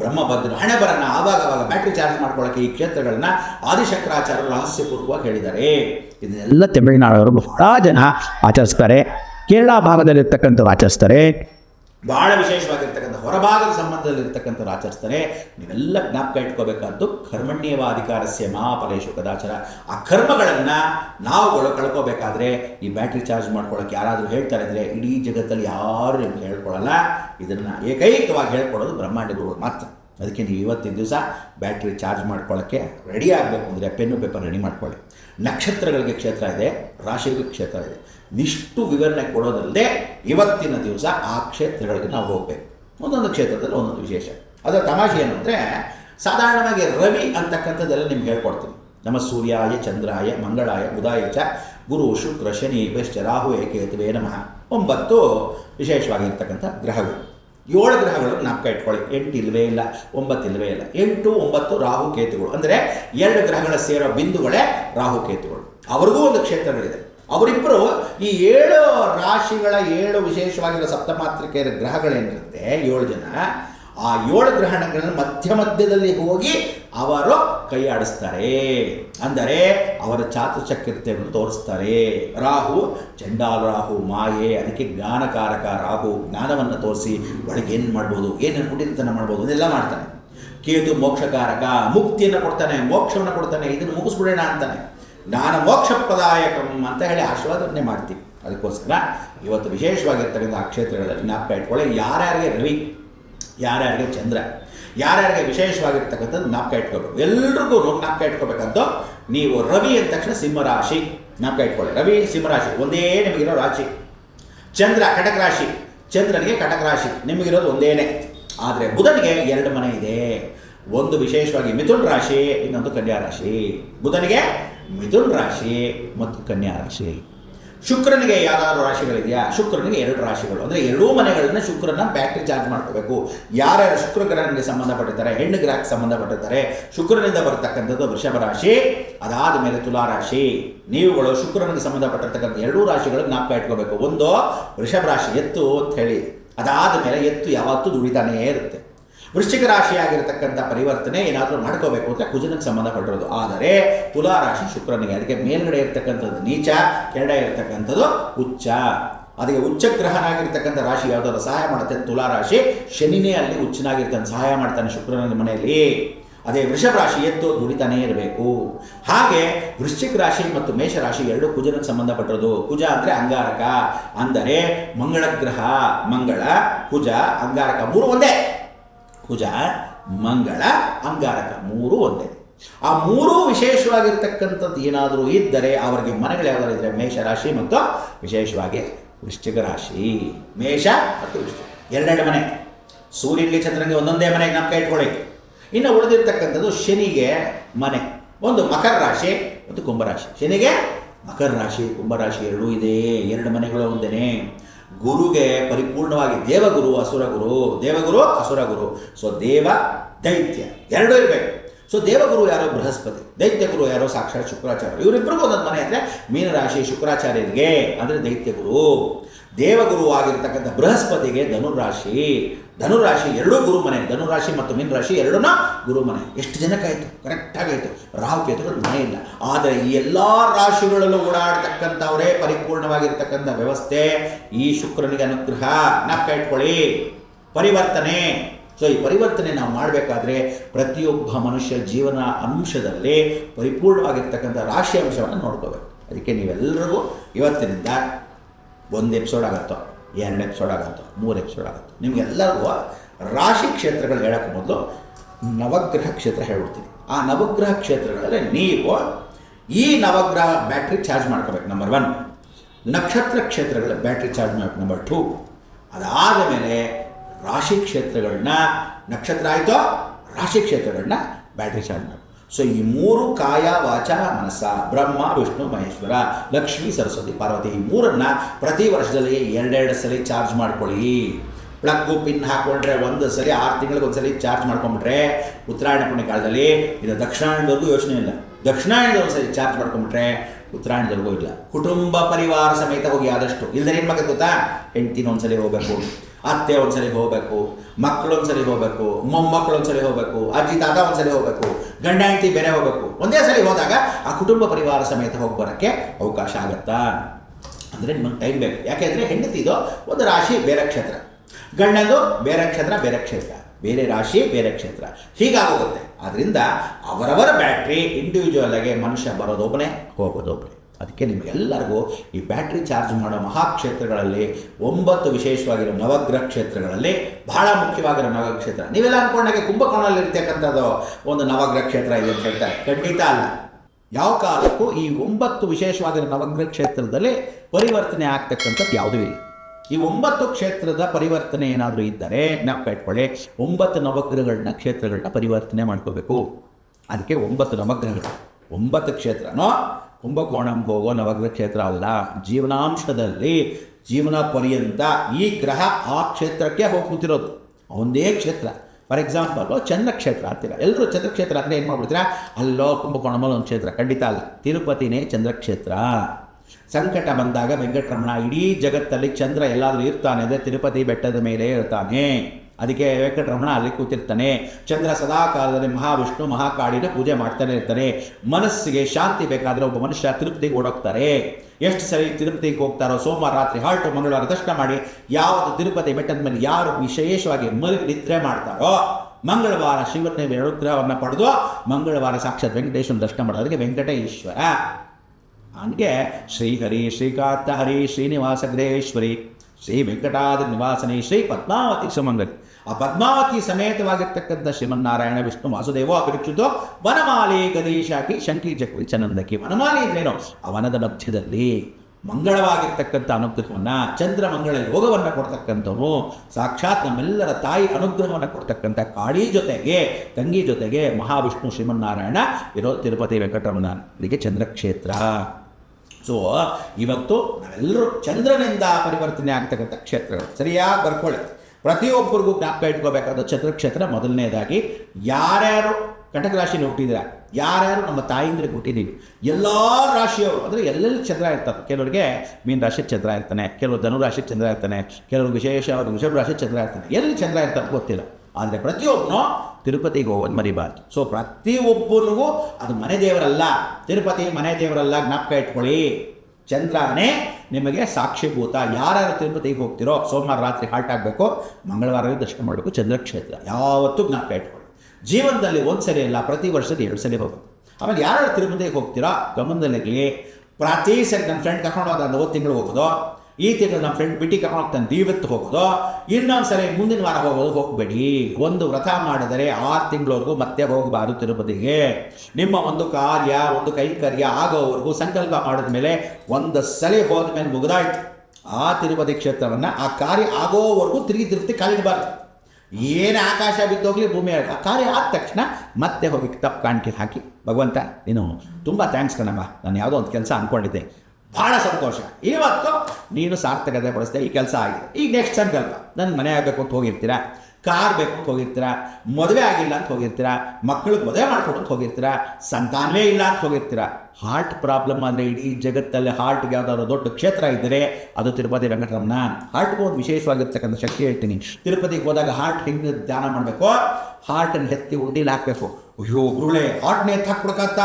ಬ್ರಹ್ಮಭದ್ರ ಹಣೆ ಬರನ್ನ ಆವಾಗ ಆವಾಗ ಬ್ಯಾಟ್ರಿ ಚಾರ್ಜ್ ಮಾಡ್ಕೊಳ್ಳೋಕೆ ಈ ಕ್ಷೇತ್ರಗಳನ್ನ ಆದಿಶಂಕರಾಚಾರ್ಯರು ರಹಸ್ಯಪೂರ್ವಕವಾಗಿ ಹೇಳಿದ್ದಾರೆ. ಇದನ್ನೆಲ್ಲ ತಮಿಳುನಾಡವರು ಬಹಳ ಜನ ಆಚರಿಸ್ತಾರೆ. ಕೇರಳ ಭಾಗದಲ್ಲಿರ್ತಕ್ಕಂಥವ್ರು ಆಚರಿಸ್ತಾರೆ ಬಹಳ ವಿಶೇಷವಾಗಿರ್ತಕ್ಕಂಥ ಹೊರಭಾಗದ ಸಂಬಂಧದಲ್ಲಿರ್ತಕ್ಕಂಥವ್ರು ಆಚರಿಸ್ತಾರೆ ನೀವೆಲ್ಲ ಜ್ಞಾಪಕ ಇಟ್ಕೋಬೇಕಾದ್ದು ಕರ್ಮಣ್ಯವ ಅಧಿಕಾರಸ್ಯ ಮಹಾಫಲೇಶು ಕದಾಚಾರ. ಆ ಕರ್ಮಗಳನ್ನು ನಾವುಗಳು ಕಳ್ಕೋಬೇಕಾದ್ರೆ ಈ ಬ್ಯಾಟ್ರಿ ಚಾರ್ಜ್ ಮಾಡ್ಕೊಳ್ಳೋಕೆ ಯಾರಾದರೂ ಹೇಳ್ತಾರೆ ಅಂದರೆ ಇಡೀ ಜಗತ್ತಲ್ಲಿ ಯಾರು ನಿಮ್ಗೆ ಹೇಳ್ಕೊಳ್ಳಲ್ಲ ಇದನ್ನು ಏಕೈಕವಾಗಿ ಹೇಳ್ಕೊಡೋದು ಬ್ರಹ್ಮಾಂಡ ಗುರುಗಳು ಮಾತ್ರ. ಅದಕ್ಕೆ ನೀವು ಇವತ್ತಿನ ದಿವಸ ಬ್ಯಾಟ್ರಿ ಚಾರ್ಜ್ ಮಾಡ್ಕೊಳ್ಳೋಕ್ಕೆ ರೆಡಿ ಆಗಬೇಕು ಅಂದರೆ ಪೆನ್ನು, ಪೇಪರ್ ರೆಡಿ ಮಾಡ್ಕೊಳ್ಳಿ. ನಕ್ಷತ್ರಗಳಿಗೆ ಕ್ಷೇತ್ರ ಇದೆ, ರಾಶಿಗಳಿಗೆ ಕ್ಷೇತ್ರ ಇದೆ. ಇಷ್ಟು ವಿವರಣೆ ಕೊಡೋದಲ್ಲದೆ ಇವತ್ತಿನ ದಿವಸ ಆ ಕ್ಷೇತ್ರಗಳಿಗೆ ನಾವು ಹೋಗಬೇಕು. ಒಂದೊಂದು ಕ್ಷೇತ್ರದಲ್ಲಿ ಒಂದೊಂದು ವಿಶೇಷ. ಅದರ ತಮಾಷೆ ಏನು ಅಂದರೆ, ಸಾಧಾರಣವಾಗಿ ರವಿ ಅಂತಕ್ಕಂಥದ್ದೆಲ್ಲ ನಿಮ್ಗೆ ಹೇಳ್ಕೊಡ್ತೀನಿ. ನಮ್ಮ ಸೂರ್ಯಾಯ, ಚಂದ್ರಾಯ, ಮಂಗಳಾಯ, ಬುಧಾಯ ಚ, ಗುರು, ಶುಕ್ರ, ಶನಿ ಬೆಶ್ಚ ರಾಹು, ಏಕೇತುವೆ ನಮಃ. ಒಂಬತ್ತು ವಿಶೇಷವಾಗಿರ್ತಕ್ಕಂಥ ಗ್ರಹಗಳು. ಏಳು ಗ್ರಹಗಳು ನಾಪ್ಕ ಇಟ್ಕೊಳ್ಳಿ. ಎಂಟು ಇಲ್ಲವೇ ಇಲ್ಲ, ಒಂಬತ್ತು ಇಲ್ಲವೇ ಇಲ್ಲ. ಎಂಟು, ಒಂಬತ್ತು ರಾಹು ಕೇತುಗಳು. ಅಂದರೆ ಎರಡು ಗ್ರಹಗಳ ಸೇರೋ ಬಿಂದುಗಳೇ ರಾಹು ಕೇತುಗಳು. ಅವ್ರಿಗೂ ಒಂದು ಕ್ಷೇತ್ರಗಳಿದೆ. ಅವರಿಬ್ಬರು ಈ ಏಳು ರಾಶಿಗಳ ಏಳು ವಿಶೇಷವಾಗಿರೋ ಸಪ್ತಮಾತ್ರಿಕೆಯ ಗ್ರಹಗಳೇನಿರುತ್ತೆ? ಏಳು ಜನ ಆ ಏಳು ಗ್ರಹಣಗಳನ್ನು ಮಧ್ಯ ಮಧ್ಯದಲ್ಲಿ ಹೋಗಿ ಅವರು ಕೈ ಆಡಿಸ್ತಾರೆ ಅಂದರೆ ಅವರ ಚಾತುಚಕ್ರತೆಯನ್ನು ತೋರಿಸ್ತಾರೆ. ರಾಹು ಚಂಡಾಲ ರಾಹು ಮಾಯೆ, ಅದಕ್ಕೆ ಜ್ಞಾನಕಾರಕ ರಾಹು, ಜ್ಞಾನವನ್ನು ತೋರಿಸಿ ಒಳಗೆ ಏನು ಮಾಡ್ಬೋದು, ಏನೇನು ಕುಟಿತನ ಮಾಡ್ಬೋದು, ಅದೆಲ್ಲ ಮಾಡ್ತಾನೆ. ಕೇತು ಮೋಕ್ಷಕಾರಕ, ಮುಕ್ತಿಯನ್ನು ಕೊಡ್ತಾನೆ, ಮೋಕ್ಷವನ್ನು ಕೊಡ್ತಾನೆ, ಇದನ್ನು ಮುಗಿಸ್ಬಿಡೋಣ ಅಂತಾನೆ. ಜ್ಞಾನ ಮೋಕ್ಷ ಪ್ರದಾಯಕಂ ಅಂತ ಹೇಳಿ ಆಶೀರ್ವಾದನೆ ಮಾಡ್ತೀವಿ. ಅದಕ್ಕೋಸ್ಕರ ಇವತ್ತು ವಿಶೇಷವಾಗಿರ್ತಕ್ಕಂಥ ಆ ಕ್ಷೇತ್ರಗಳಲ್ಲಿ ಜ್ಞಾಪಕ ಇಟ್ಕೊಳ್ಳಿ. ಯಾರ್ಯಾರಿಗೆ ರವಿ ಯಾರ್ಯಾರಿಗೆ ಚಂದ್ರ, ಯಾರ್ಯಾರಿಗೆ ವಿಶೇಷವಾಗಿರ್ತಕ್ಕಂಥದ್ದು ನಾಪ್ಕ ಇಟ್ಕೋಬೇಕು ಎಲ್ರಿಗೂ ನಾಪ್ಕ ಇಟ್ಕೋಬೇಕಂತ ನೀವು ರವಿ ಅಂದ ತಕ್ಷಣ ಸಿಂಹರಾಶಿ ನಾಪ್ಕ ಇಟ್ಕೊಳ್ಳಿ. ರವಿ ಸಿಂಹರಾಶಿ ಒಂದೇ ನಿಮಗಿರೋ ರಾಶಿ. ಚಂದ್ರ, ಕಟಕ ರಾಶಿ, ಚಂದ್ರನಿಗೆ ಕಟಕ ರಾಶಿ, ನಿಮಗಿರೋದು ಒಂದೇನೆ. ಆದರೆ ಬುಧನಿಗೆ ಎರಡು ಮನೆ ಇದೆ. ಒಂದು ವಿಶೇಷವಾಗಿ ಮಿಥುನ್ ರಾಶಿ, ಇನ್ನೊಂದು ಕನ್ಯಾ ರಾಶಿ. ಬುಧನಿಗೆ ಮಿಥುನ್ ರಾಶಿ ಮತ್ತು ಕನ್ಯಾ ರಾಶಿ. ಶುಕ್ರನಿಗೆ ಯಾವ್ದಾದ್ರು ರಾಶಿಗಳಿದೆಯಾ? ಶುಕ್ರನಿಗೆ ಎರಡು ರಾಶಿಗಳು. ಅಂದರೆ ಎರಡೂ ಮನೆಗಳನ್ನು ಶುಕ್ರನ ಬ್ಯಾಟ್ರಿ ಚಾರ್ಜ್ ಮಾಡ್ಕೋಬೇಕು. ಯಾರ್ಯಾರು ಶುಕ್ರ ಗ್ರಹನಿಗೆ ಸಂಬಂಧಪಟ್ಟಿದ್ದಾರೆ, ಹೆಣ್ಣು ಗ್ರಹಕ್ಕೆ ಸಂಬಂಧಪಟ್ಟಿದ್ದಾರೆ, ಶುಕ್ರನಿಂದ ಬರತಕ್ಕಂಥದ್ದು ವೃಷಭ ರಾಶಿ, ಅದಾದ ಮೇಲೆ ತುಲಾ ರಾಶಿ. ನೀವುಗಳು ಶುಕ್ರನಿಗೆ ಸಂಬಂಧಪಟ್ಟಿರ್ತಕ್ಕಂಥ ಎರಡೂ ರಾಶಿಗಳನ್ನು ಜ್ಞಾಪಕ ಇಟ್ಕೋಬೇಕು. ಒಂದು ವೃಷಭ ರಾಶಿ ಎತ್ತು ಅಂತ ಹೇಳಿ. ಅದಾದ ಮೇಲೆ ಎತ್ತು ಯಾವತ್ತೂ ದುಡಿತಾನೇ ಇರುತ್ತೆ. ವೃಶ್ಚಿಕ ರಾಶಿಯಾಗಿರ್ತಕ್ಕಂಥ ಪರಿವರ್ತನೆ ಏನಾದರೂ ಮಾಡ್ಕೋಬೇಕು ಅಂತ ಕುಜನಕ್ಕೆ ಸಂಬಂಧಪಟ್ಟಿರೋದು. ಆದರೆ ತುಲಾ ರಾಶಿ ಶುಕ್ರನಿಗೆ ಅದಕ್ಕೆ ಮೇಲ್ಗಡೆ ಇರತಕ್ಕಂಥದ್ದು ನೀಚ, ಕೆಳಗಡೆ ಇರತಕ್ಕಂಥದ್ದು ಉಚ್ಚ ಅದಕ್ಕೆ ಉಚ್ಚ ಗ್ರಹನಾಗಿರ್ತಕ್ಕಂಥ ರಾಶಿ ಯಾವುದಾದ್ರು ಸಹಾಯ ಮಾಡುತ್ತೆ ತುಲಾ ರಾಶಿ ಶನಿನೇ ಅಲ್ಲಿ ಉಚ್ಚನಾಗಿರ್ತಾನೆ ಸಹಾಯ ಮಾಡ್ತಾನೆ ಶುಕ್ರನ ಮನೆಯಲ್ಲಿ. ಅದೇ ವೃಷಭ ರಾಶಿ ಎತ್ತು ದುಡಿತಾನೇ ಇರಬೇಕು. ಹಾಗೆ ವೃಶ್ಚಿಕ ರಾಶಿ ಮತ್ತು ಮೇಷರಾಶಿ ಎರಡು ಕುಜನಕ್ಕೆ ಸಂಬಂಧಪಟ್ಟಿರೋದು. ಕುಜ ಅಂದರೆ ಅಂಗಾರಕ. ಅಂದರೆ ಮಂಗಳ ಗ್ರಹ ಮಂಗಳ, ಕುಜ, ಅಂಗಾರಕ ಮೂರು ಒಂದೇ. ಕುಜ ಮಂಗಳ, ಅಂಗಾರಕ ಮೂರು ಒಂದೇ. ಆ ಮೂರೂ ವಿಶೇಷವಾಗಿರ್ತಕ್ಕಂಥದ್ದು ಏನಾದರೂ ಇದ್ದರೆ ಅವರಿಗೆ ಮನೆಗಳು ಯಾವ್ದಾದ್ರು ಇದ್ದರೆ ಮೇಷರಾಶಿ ಮತ್ತು ವಿಶೇಷವಾಗಿ ವೃಶ್ಚಿಕ ರಾಶಿ. ಮೇಷ ಮತ್ತು ವೃಶ್ಚಿಕ. ಎರಡೆರಡು ಮನೆ. ಸೂರ್ಯನಿಗೆ ಚಂದ್ರನಿಗೆ ಒಂದೊಂದೇ ಮನೆಗೆ ನಮ್ಮ ಕೈ ಇಟ್ಕೊಳ್ಳಿ. ಇನ್ನು ಉಳಿದಿರ್ತಕ್ಕಂಥದ್ದು ಶನಿಗೆ ಮನೆ. ಒಂದು ಮಕರ ರಾಶಿ ಮತ್ತು ಕುಂಭರಾಶಿ ಶನಿಗೆ ಮಕರ ರಾಶಿ ಕುಂಭರಾಶಿ ಎರಡೂ ಇದೆ. ಎರಡು ಮನೆಗಳು ಒಂದೇನೆ. ಗುರುಗೆ ಪರಿಪೂರ್ಣವಾಗಿ ದೇವಗುರು ಅಸುರಗುರು ದೇವಗುರು ಅಸುರಗುರು. ಸೊ ದೇವ ದೈತ್ಯ. ಎರಡೂ ಇರಬೇಕು. ಸೊ ದೇವಗುರು ಯಾರೋ ಬೃಹಸ್ಪತಿ, ದೈತ್ಯಗುರು ಯಾರೋ ಸಾಕ್ಷಾತ್ ಶುಕ್ರಾಚಾರ್ಯ ಇವರಿಬ್ಬರಿಗೂ ಒಂದೊಂದು ಮನೆ ಅಂದರೆ ಮೀನರಾಶಿ ಶುಕ್ರಾಚಾರ್ಯರಿಗೆ, ಅಂದರೆ ದೈತ್ಯಗುರು. ದೇವಗುರು ಆಗಿರ್ತಕ್ಕಂಥ ಬೃಹಸ್ಪತಿಗೆ ಧನುರಾಶಿ ಧನುರಾಶಿ ಎರಡೂ ಗುರು ಮನೆ ಧನುರಾಶಿ ಮತ್ತು ಮೀನರಾಶಿ ಎರಡೂ ಗುರು ಮನೆ ಎಷ್ಟು ಜನಕ್ಕಾಯಿತು ಕರೆಕ್ಟಾಗಾಯಿತು ರಾಹು, ಕೇತುಗಳು ಮನೆ ಇಲ್ಲ. ಆದರೆ ಈ ಎಲ್ಲ ರಾಶಿಗಳಲ್ಲೂ ಓಡಾಡ್ತಕ್ಕಂಥವರೇ ಪರಿಪೂರ್ಣವಾಗಿರ್ತಕ್ಕಂಥ ವ್ಯವಸ್ಥೆ, ಈ ಶುಕ್ರನಿಗೆ ಅನುಗ್ರಹ. ಜ್ಞಾಪಕ ಇಟ್ಕೊಳ್ಳಿ. ಪರಿವರ್ತನೆ. ಸೊ ಈ ಪರಿವರ್ತನೆ ನಾವು ಮಾಡಬೇಕಾದ್ರೆ ಪ್ರತಿಯೊಬ್ಬ ಮನುಷ್ಯ ಜೀವನ ಅಂಶದಲ್ಲಿ ಪರಿಪೂರ್ಣವಾಗಿರ್ತಕ್ಕಂಥ ರಾಶಿ ಅಂಶವನ್ನು ನೋಡ್ಕೋಬೇಕು. ಅದಕ್ಕೆ ನೀವೆಲ್ಲರಿಗೂ ಇವತ್ತಿನಿಂದ ಒಂದು ಎಪಿಸೋಡ್ ಆಗತ್ತೋ, ಎರಡು ಎಪಿಸೋಡ್ ಆಗತ್ತೋ, ಮೂರು ಎಪಿಸೋಡ್ ಆಗುತ್ತೋ ನಿಮಗೆಲ್ಲರಿಗೂ ರಾಶಿ ಕ್ಷೇತ್ರಗಳು ಹೇಳೋಕ್ಕೆ ಮೊದಲು ನವಗ್ರಹ ಕ್ಷೇತ್ರ ಹೇಳ್ಬಿಡ್ತೀನಿ. ಆ ನವಗ್ರಹ ಕ್ಷೇತ್ರಗಳಲ್ಲಿ ನೀವು ಈ ನವಗ್ರಹ ಬ್ಯಾಟ್ರಿ ಚಾರ್ಜ್ ಮಾಡ್ಕೋಬೇಕು. ನಂಬರ್ ಒನ್ ನಕ್ಷತ್ರ ಕ್ಷೇತ್ರಗಳ ಬ್ಯಾಟ್ರಿ ಚಾರ್ಜ್ ಮಾಡಬೇಕು. ನಂಬರ್ ಟೂ ಅದಾದ ಮೇಲೆ ರಾಶಿ ಕ್ಷೇತ್ರಗಳನ್ನ ನಕ್ಷತ್ರ ಆಯಿತೋ? ರಾಶಿ ಕ್ಷೇತ್ರಗಳನ್ನ ಬ್ಯಾಟ್ರಿ ಚಾರ್ಜ್ ಮಾಡಿ ಸೊ ಈ ಮೂರು ಕಾಯ, ವಾಚ, ಮನಸ್ಸ, ಬ್ರಹ್ಮ, ವಿಷ್ಣು, ಮಹೇಶ್ವರ, ಲಕ್ಷ್ಮೀ, ಸರಸ್ವತಿ, ಪಾರ್ವತಿ, ಈ ಮೂರನ್ನ ಪ್ರತಿ ವರ್ಷದಲ್ಲಿ ಎರಡೆರಡು ಸಲ ಚಾರ್ಜ್ ಮಾಡ್ಕೊಳ್ಳಿ. ಪ್ಲಗ್ಗು ಪಿನ್ ಹಾಕ್ಕೊಂಡ್ರೆ ಒಂದು ಸಲ, ಆರು ತಿಂಗಳಿಗೆ ಒಂದು ಸಲ ಚಾರ್ಜ್ ಮಾಡ್ಕೊಂಬಿಟ್ರೆ ಉತ್ತರಾಯಣ ಪುಣ್ಯ ಕಾಲದಲ್ಲಿ ಇದು ದಕ್ಷಿಣಾಯಣದವರೆಗೂ ಯೋಚನೆ ಇಲ್ಲ. ದಕ್ಷಿಣಾಯಣದ ಒಂದು ಸಲ ಚಾರ್ಜ್ ಮಾಡ್ಕೊಂಬಿಟ್ರೆ ಉತ್ತರಾಯಣದವರೆಗೂ ಇಲ್ಲ. ಕುಟುಂಬ, ಪರಿವಾರ ಸಮೇತ ಹೋಗಿ ಆದಷ್ಟು. ಇಲ್ಲದೆ ಏನು ಮಾಡೋದು ಗೊತ್ತಾ? ಹೆಂಡ್ತಿನ ಸಲ ಹೋಗಬೇಕು. ಅತ್ತೆ ಒಂದ್ಸರಿ ಹೋಗಬೇಕು ಮಕ್ಕಳು ಒಂದ್ಸರಿ ಹೋಗಬೇಕು ಮೊಮ್ಮಕ್ಕಳು ಒಂದ್ಸರಿ ಹೋಗಬೇಕು, ಅಜ್ಜಿ ತಾತ ಒಂದ್ಸರಿ ಹೋಗಬೇಕು, ಗಂಡ ಹೆಂಡತಿ ಬೇರೆ ಹೋಗಬೇಕು. ಒಂದೇ ಸರಿ ಹೋದಾಗ ಆ ಕುಟುಂಬ ಪರಿವಾರ ಸಮೇತ ಹೋಗಿ ಬರೋಕ್ಕೆ ಅವಕಾಶ ಆಗುತ್ತಾ? ಅಂದರೆ ನಿಮಗೆ ಟೈಮ್ ಬೇಕು. ಯಾಕೆಂದರೆ ಹೆಂಡತಿದು ಒಂದು ರಾಶಿ ಬೇರೆ ಕ್ಷೇತ್ರ. ಗಂಡಂದು ಬೇರೆ ಕ್ಷೇತ್ರ ಬೇರೆ ಕ್ಷೇತ್ರ. ಬೇರೆ ರಾಶಿ, ಬೇರೆ ಕ್ಷೇತ್ರ. ಹೀಗಾಗುತ್ತೆ ಆದ್ದರಿಂದ ಅವರವರ ಬ್ಯಾಟ್ರಿ ಇಂಡಿವಿಜುವಲ್ ಆಗಿ ಮನುಷ್ಯ ಬರೋದೊಬ್ಬನೇ, ಹೋಗೋದೊಬ್ಬನೇ. ಅದಕ್ಕೆ ನಿಮಗೆಲ್ಲರಿಗೂ ಈ ಬ್ಯಾಟ್ರಿ ಚಾರ್ಜ್ ಮಾಡೋ ಮಹಾಕ್ಷೇತ್ರಗಳಲ್ಲಿ ಒಂಬತ್ತು ವಿಶೇಷವಾಗಿರೋ ನವಗ್ರಹ ಕ್ಷೇತ್ರಗಳಲ್ಲಿ ಬಹಳ ಮುಖ್ಯವಾಗಿರೋ ನವಗ್ರಹ ಕ್ಷೇತ್ರ. ನೀವೆಲ್ಲ ಅಂದ್ಕೊಂಡಾಗೆ ಕುಂಭಕೋಣದಲ್ಲಿ ಇರ್ತಕ್ಕಂಥದ್ದು ಒಂದು ನವಗ್ರಹ ಕ್ಷೇತ್ರ ಇದೆ ಅಂತ ಹೇಳ್ತಾರೆ. ಖಂಡಿತ ಅಲ್ಲ. ಯಾವ ಕಾಲಕ್ಕೂ ಈ ಒಂಬತ್ತು ವಿಶೇಷವಾಗಿರೋ ನವಗ್ರಹ ಕ್ಷೇತ್ರದಲ್ಲಿ ಪರಿವರ್ತನೆ ಆಗ್ತಕ್ಕಂಥದ್ದು ಯಾವುದೂ ಇಲ್ಲ. ಈ ಒಂಬತ್ತು ಕ್ಷೇತ್ರದ ಪರಿವರ್ತನೆ ಏನಾದರೂ ಇದ್ದರೆ ನಾವು ಇಟ್ಕೊಳ್ಳಿ, ಒಂಬತ್ತು ನವಗ್ರಹಗಳನ್ನ ಕ್ಷೇತ್ರಗಳನ್ನ ಪರಿವರ್ತನೆ ಮಾಡ್ಕೋಬೇಕು. ಅದಕ್ಕೆ ಒಂಬತ್ತು ನವಗ್ರಹಗಳು. ಒಂಬತ್ತು ಕ್ಷೇತ್ರನೋ ಕುಂಭಕೋಣಂಗೆ ಹೋಗೋ ನವಗ್ರಹ ಕ್ಷೇತ್ರ ಅಲ್ಲ. ಜೀವನಾಂಶದಲ್ಲಿ ಜೀವನ ಪರ್ಯಂತ ಈ ಗ್ರಹ ಆ ಕ್ಷೇತ್ರಕ್ಕೆ ಹೋಗಿ ಕೂತಿರೋದು. ಒಂದೇ ಕ್ಷೇತ್ರ. ಫಾರ್ ಎಕ್ಸಾಂಪಲು ಚಂದ್ರಕ್ಷೇತ್ರ ಅಂತೀರ. ಎಲ್ಲರೂ ಚಂದ್ರಕ್ಷೇತ್ರ ಅಂದರೆ ಏನು ಮಾಡ್ಬಿಡ್ತೀರಾ? ಅಲ್ಲೋ ಕುಂಭಕೋಣಮಲ್ಲಿ ಒಂದು ಕ್ಷೇತ್ರ. ಖಂಡಿತ ಅಲ್ಲ. ತಿರುಪತಿನೇ ಚಂದ್ರಕ್ಷೇತ್ರ ಸಂಕಟ ಬಂದಾಗ ವೆಂಕಟರಮಣ ಇಡೀ ಜಗತ್ತಲ್ಲಿ ಚಂದ್ರ ಎಲ್ಲಾದರೂ ಇರ್ತಾನೆ ಅಂದರೆ ತಿರುಪತಿ ಬೆಟ್ಟದ ಮೇಲೆ ಇರ್ತಾನೆ. ಅದಕ್ಕೆ ವೆಂಕಟರಮಣ ಅಲ್ಲಿ ಕೂತಿರ್ತಾನೆ. ಚಂದ್ರ ಸದಾ ಕಾಲದಲ್ಲಿ ಮಹಾವಿಷ್ಣು ಮಹಾಕಾಳಿನ ಪೂಜೆ ಮಾಡ್ತಾನೆ ಇರ್ತಾನೆ. ಮನಸ್ಸಿಗೆ ಶಾಂತಿ ಬೇಕಾದರೆ ಒಬ್ಬ ಮನುಷ್ಯ ತಿರುಪತಿಗೆ ಓಡೋಗ್ತಾರೆ. ಎಷ್ಟು ಸರಿ ತಿರುಪತಿಗೆ ಹೋಗ್ತಾರೋ, ಸೋಮವಾರ ರಾತ್ರಿ ಹಾಲ್ಟು ಮಂಗಳವಾರ ದರ್ಶನ ಮಾಡಿ ಯಾವತ್ತು ತಿರುಪತಿ ಬೆಟ್ಟದ ಮೇಲೆ ಯಾರು ವಿಶೇಷವಾಗಿ ಮಲಗಿ ನಿದ್ರೆ ಮಾಡ್ತಾರೋ, ಮಂಗಳವಾರ ಶಿವನ ಅನುಗ್ರಹವನ್ನು ಪಡೆದು ಮಂಗಳವಾರ ಸಾಕ್ಷಾತ್ ವೆಂಕಟೇಶ್ವರನ ದರ್ಶನ ಮಾಡೋದಕ್ಕೆ ವೆಂಕಟೇಶ್ವರ. ಹಂಗೆ ಶ್ರೀಹರಿ ಶ್ರೀಕಾಂತ ಹರಿ ಶ್ರೀನಿವಾಸ ಗೃಹೇಶ್ವರಿ ಶ್ರೀ ವೆಂಕಟಾದ್ರಿ ನಿವಾಸನಿ ಶ್ರೀ ಪದ್ಮಾವತಿ ಸುಮಂಗಲಿ. ಆ ಪದ್ಮಾವತಿ ಸಮೇತವಾಗಿರ್ತಕ್ಕಂಥ ಶ್ರೀಮನ್ನಾರಾಯಣ, ವಿಷ್ಣು, ವಾಸುದೇವ ಅಭಿರುಚಿತು ವನಮಾಲಿ ಗದೀಶಾಕಿ ಶಂಕಿ ಚಕ್ರಿ ಚನಂದಕಿ ವನಮಾಲಿ ಅಂದ್ರೇನು ಆ ವನದ ಮಧ್ಯದಲ್ಲಿ ಮಂಗಳವಾಗಿರ್ತಕ್ಕಂಥ ಅನುಗ್ರಹವನ್ನು, ಚಂದ್ರ ಮಂಗಳ ಯೋಗವನ್ನು ಕೊಡ್ತಕ್ಕಂಥವು ಸಾಕ್ಷಾತ್ ನಮ್ಮೆಲ್ಲರ ತಾಯಿ ಅನುಗ್ರಹವನ್ನು ಕೊಡ್ತಕ್ಕಂಥ ಕಾಳಿ ಜೊತೆಗೆ ತಂಗಿ ಜೊತೆಗೆ ಮಹಾವಿಷ್ಣು ಶ್ರೀಮನ್ನಾರಾಯಣ, ಇರೋ ತಿರುಪತಿ ವೆಂಕಟರಮಣ ಇದಕ್ಕೆ ಚಂದ್ರಕ್ಷೇತ್ರ. ಸೊ, ಇವತ್ತು ನಾವೆಲ್ಲರೂ ಚಂದ್ರನಿಂದ ಪರಿವರ್ತನೆ ಆಗ್ತಕ್ಕಂಥ ಕ್ಷೇತ್ರಗಳು. ಸರಿಯಾಗಿ ಬರ್ಕೊಳ್ಳಿ. ಪ್ರತಿಯೊಬ್ಬರಿಗೂ ಜ್ಞಾಪಕ ಇಟ್ಕೋಬೇಕಾದ ಚಂದ್ರಕ್ಷೇತ್ರ ಮೊದಲನೇದಾಗಿ ಯಾರ್ಯಾರು ಕಟಕ ರಾಶಿನ ಹುಟ್ಟಿದ್ದೀರಾ ಯಾರ್ಯಾರು ನಮ್ಮ ತಾಯಿಂದ್ರಿಗೆ ಹುಟ್ಟಿದ್ದೀವಿ ಎಲ್ಲ ರಾಶಿಯವರು, ಅಂದರೆ ಎಲ್ಲೆಲ್ಲಿ ಚಂದ್ರ ಇರ್ತಾರೆ ಕೆಲವರಿಗೆ ಮೀನ ರಾಶಿ ಚಂದ್ರ ಇರ್ತಾನೆ, ಕೆಲವರು ಧನು ರಾಶಿ ಚಂದ್ರ ಇರ್ತಾನೆ ಕೆಲವರು ವಿಶೇಷ ವೃಷಭ ರಾಶಿ ಚಂದ್ರ ಇರ್ತಾನೆ. ಎಲ್ಲಿ ಚಂದ್ರ ಇರ್ತಾರೆ ಗೊತ್ತಿಲ್ಲ. ಆದರೆ ಪ್ರತಿಯೊಬ್ಬನು ತಿರುಪತಿಗೆ ಹೋಗೋದು ಮರಿಬಾರ್ದು. ಸೊ ಪ್ರತಿಯೊಬ್ಬರಿಗೂ ಅದು ಮನೆ ದೇವರಲ್ಲ. ತಿರುಪತಿ ಮನೆ ದೇವರಲ್ಲ ಜ್ಞಾಪಕ ಇಟ್ಕೊಳ್ಳಿ. ಚಂದ್ರನೇ ನಿಮಗೆ ಸಾಕ್ಷಿಭೂತ. ಯಾರ್ಯಾರು ತಿರುಪತಿಗೆ ಹೋಗ್ತಿರೋ ಸೋಮವಾರ ರಾತ್ರಿ ಹಾಲ್ಟ್ ಆಗಬೇಕು. ಮಂಗಳವಾರ ದರ್ಶನ ಮಾಡಬೇಕು. ಚಂದ್ರಕ್ಷೇತ್ರ. ಯಾವತ್ತೂ ಜ್ಞಾಪಕ ಇಟ್ಕೊಳ್ಳಿ. ಜೀವನದಲ್ಲಿ ಒಂದು ಸರಿ ಅಲ್ಲ, ಪ್ರತಿ ವರ್ಷದ ಎರಡು ಸಲ ಹೋಗೋದು ಆಮೇಲೆ ಯಾರ್ಯಾರು ತಿರುಪತಿಗೆ ಹೋಗ್ತೀರೋ, ಗಮನದಲ್ಲಿರಲಿ. ಪ್ರತಿ ಸರಿ ನನ್ನ ಫ್ರೆಂಡ್ ಕರ್ಕೊಂಡು ಹೋದ ಒಂದು ತಿಂಗಳು ಹೋಗೋದು. ಈ ತಿಂಗಳು ನಮ್ಮ ಫ್ರೆಂಡ್ ಬಿಟ್ಟು ಕರ್ಕೊಂಡು ಇವತ್ತು ಹೋಗೋದು. ಇನ್ನೊಂದು ಸರಿ ಮುಂದಿನ ವಾರ ಹೋಗೋದು ಹೋಗಬೇಡಿ. ಒಂದು ವ್ರತ ಮಾಡಿದರೆ ಆರು ತಿಂಗಳವರೆಗೂ ಮತ್ತೆ ಹೋಗಬಾರದು ತಿರುಪತಿಗೆ. ನಿಮ್ಮ ಒಂದು ಕಾರ್ಯ, ಒಂದು ಕೈಂಕರ್ಯ ಆಗೋವರೆಗೂ ಸಂಕಲ್ಪ ಮಾಡಿದ ಮೇಲೆ ಒಂದು ಸಲ ಹೋದ ಮೇಲೆ ಮುಗಿದಾಯ್ತು. ಆ ತಿರುಪತಿ ಕ್ಷೇತ್ರವನ್ನು, ಆ ಕಾರ್ಯ ಆಗೋವರೆಗೂ ತಿರುಗಿ ತಿರುಪತಿ ಕಾಲಿಡಬಾರ್ದು ಏನು ಆಕಾಶ ಬಿದ್ದೋಗ್ಲಿ ಭೂಮಿ ಆ ಕಾರ್ಯ ಆದ ತಕ್ಷಣ ಮತ್ತೆ ಹೋಗಿ ತಪ್ಪು ಕಾಣಿಕೆ ಹಾಕಿ. ಭಗವಂತ, ನೀನು ತುಂಬ ಥ್ಯಾಂಕ್ಸ್ ಕಣಮ್ಮ. ನಾನು ಯಾವುದೋ ಒಂದು ಕೆಲಸ ಅಂದ್ಕೊಂಡಿದ್ದೆ ಭಾಳ ಸಂತೋಷ. ಇವತ್ತು ನೀನು ಸಾರ್ಥಕತೆ ಪಡಿಸಿದೆ ಈ ಕೆಲಸ ಆಗಿದೆ. ಈಗ ನೆಕ್ಸ್ಟ್ ಸಂಕಲ್ಪ ನನ್ನ ಮನೆ ಆಗಬೇಕು ಅಂತ ಹೋಗಿರ್ತೀರಾ? ಕಾರ್ ಬೇಕು ಅಂತ ಹೋಗಿರ್ತೀರಾ? ಮದುವೆ ಆಗಿಲ್ಲ ಅಂತ ಹೋಗಿರ್ತೀರಾ? ಮಕ್ಕಳಿಗೆ ಮದುವೆ ಮಾಡ್ಕೊಂಡು ಅಂತ ಹೋಗಿರ್ತೀರಾ? ಸಂತಾನವೇ ಇಲ್ಲ ಅಂತ ಹೋಗಿರ್ತೀರಾ? ಹಾರ್ಟ್ ಪ್ರಾಬ್ಲಮ್ ಅಂದರೆ ಇಡೀ ಜಗತ್ತಲ್ಲಿ ಹಾರ್ಟ್ಗೆ ಯಾವುದಾದ್ರು ದೊಡ್ಡ ಕ್ಷೇತ್ರ ಇದ್ದರೆ ಅದು ತಿರುಪತಿ ವೆಂಕಟರಮಣ. ಹಾರ್ಟ್ಗೆ ಒಂದು ವಿಶೇಷವಾಗಿರ್ತಕ್ಕಂಥ ಶಕ್ತಿ ಹೇಳ್ತೀನಿ. ತಿರುಪತಿಗೆ ಹೋದಾಗ ಹಾರ್ಟ್ ಹೆಂಗೆ ಧ್ಯಾನ ಮಾಡಬೇಕು? ಹಾರ್ಟನ್ನು ಹೆತ್ತಿ ಉಂಡಿಲಿ ಹಾಕಬೇಕು. ಅಯ್ಯೋ, ಗುರುಳೆ ಹಾರ್ಟ್ನ ಎತ್ತಿ ಹಾಕ್ಬಿಡ್ಕತ್ತ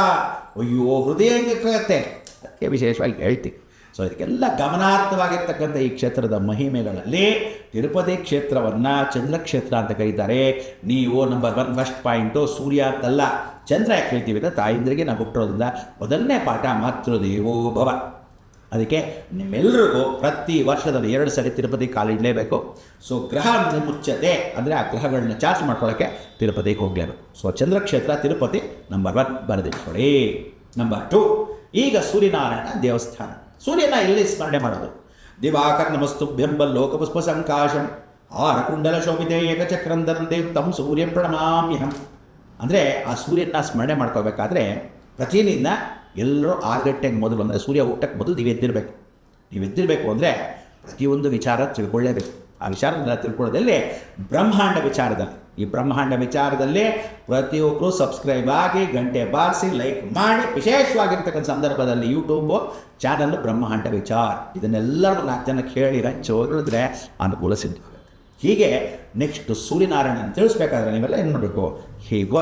ಅಯ್ಯೋ, ಹೃದಯ ಹೆಂಗೆ ಅದಕ್ಕೆ ವಿಶೇಷವಾಗಿ ಹೇಳ್ತೀನಿ. ಸೊ ಇದಕ್ಕೆಲ್ಲ ಗಮನಾರ್ಥವಾಗಿರ್ತಕ್ಕಂಥ ಈ ಕ್ಷೇತ್ರದ ಮಹಿಮೆಗಳಲ್ಲಿ ತಿರುಪತಿ ಕ್ಷೇತ್ರವನ್ನು ಚಂದ್ರಕ್ಷೇತ್ರ ಅಂತ ಕರೀತಾರೆ. ನೀವು ನಂಬರ್ ಒನ್ ಫಸ್ಟ್ ಪಾಯಿಂಟು ಸೂರ್ಯ ಅಂತಲ್ಲ. ಚಂದ್ರ ಯಾಕೆ ಹೇಳ್ತೀವಿ ಅಂತ ತಾಯಿಂದ್ರಿಗೆ ನಾವು ಹುಟ್ಟಿರೋದ್ರಿಂದ ಮೊದಲನೇ ಪಾಠ ಮಾತೃದೇವೋ ಭವ. ಅದಕ್ಕೆ ನಿಮ್ಮೆಲ್ಲರಿಗೂ ಪ್ರತಿ ವರ್ಷದಲ್ಲಿ ಎರಡು ಸರಿ ತಿರುಪತಿ ಕಾಲಿಡಲೇಬೇಕು ಸೊ ಗ್ರಹ ಮುಚ್ಚತೆ ಅಂದರೆ ಆ ಗ್ರಹಗಳನ್ನ ಚಾರ್ಜ್ ಮಾಡ್ಕೊಳ್ಳೋಕ್ಕೆ ತಿರುಪತಿಗೆ ಹೋಗಲೇಬೇಕು. ಸೊ ಚಂದ್ರಕ್ಷೇತ್ರ ತಿರುಪತಿ ನಂಬರ್ ಒನ್ ಬರೆದಿಟ್ಕೊಳ್ಳಿ. ನಂಬರ್ ಟು ಈಗ ಸೂರ್ಯನಾರಾಯಣ ದೇವಸ್ಥಾನ. ಸೂರ್ಯನ ಎಲ್ಲಿ ಸ್ಮರಣೆ ಮಾಡೋದು? ದಿವಾಕರ ಬೆಂಬ ಲೋಕಪುಷ್ಪ ಸಂಕಾಶಂ, ಆರಕುಂಡಲ ಶೋಭಿತೆ ಏಕಚಕ್ರಂದರಂ ತಮ್ಮ ಸೂರ್ಯ ಪ್ರಣಮಾಮ್ಯಹಂ. ಅಂದರೆ ಆ ಸೂರ್ಯನ ಸ್ಮರಣೆ ಮಾಡ್ಕೋಬೇಕಾದ್ರೆ ಪ್ರತಿದಿನ ಎಲ್ಲರೂ ಆರು ಗಂಟೆಗೆ ಮೊದಲು, ಅಂದರೆ ಸೂರ್ಯ ಊಟಕ್ಕೆ ಮೊದಲು ನೀವು ಎದ್ದಿರಬೇಕು. ನೀವು ಎದ್ದಿರಬೇಕು ಅಂದರೆ ಪ್ರತಿಯೊಂದು ವಿಚಾರ ತಿಳ್ಕೊಳ್ಳೇಬೇಕು. ಆ ವಿಚಾರದಿಂದ ತಿಳ್ಕೊಳ್ಳೋದಲ್ಲಿ ಬ್ರಹ್ಮಾಂಡ ವಿಚಾರದಲ್ಲಿ ಈ ಬ್ರಹ್ಮಾಂಡ ವಿಚಾರದಲ್ಲಿ ಪ್ರತಿಯೊಬ್ಬರು ಸಬ್ಸ್ಕ್ರೈಬ್ ಆಗಿ, ಗಂಟೆ ಬಾರಿಸಿ ಲೈಕ್ ಮಾಡಿ, ವಿಶೇಷವಾಗಿರ್ತಕ್ಕಂಥ ಸಂದರ್ಭದಲ್ಲಿ ಯೂಟ್ಯೂಬು ಚಾನಲ್ ಬ್ರಹ್ಮಾಂಡ ವಿಚಾರ. ಇದನ್ನೆಲ್ಲರೂ ನಾಲ್ಕು ಜನಕ್ಕೆ ಹೇಳಿ ಹಂಚಿ ಹೋಗಿದ್ರೆ ಅನುಕೂಲ ಸಿದ್ಧವಾಗುತ್ತೆ ಹೀಗೆ ನೆಕ್ಸ್ಟ್ ಸೂರ್ಯನಾರಾಯಣ ತಿಳಿಸ್ಬೇಕಾದ್ರೆ ನೀವೆಲ್ಲ ಏನು ಮಾಡಬೇಕು? ಹೀಗೋ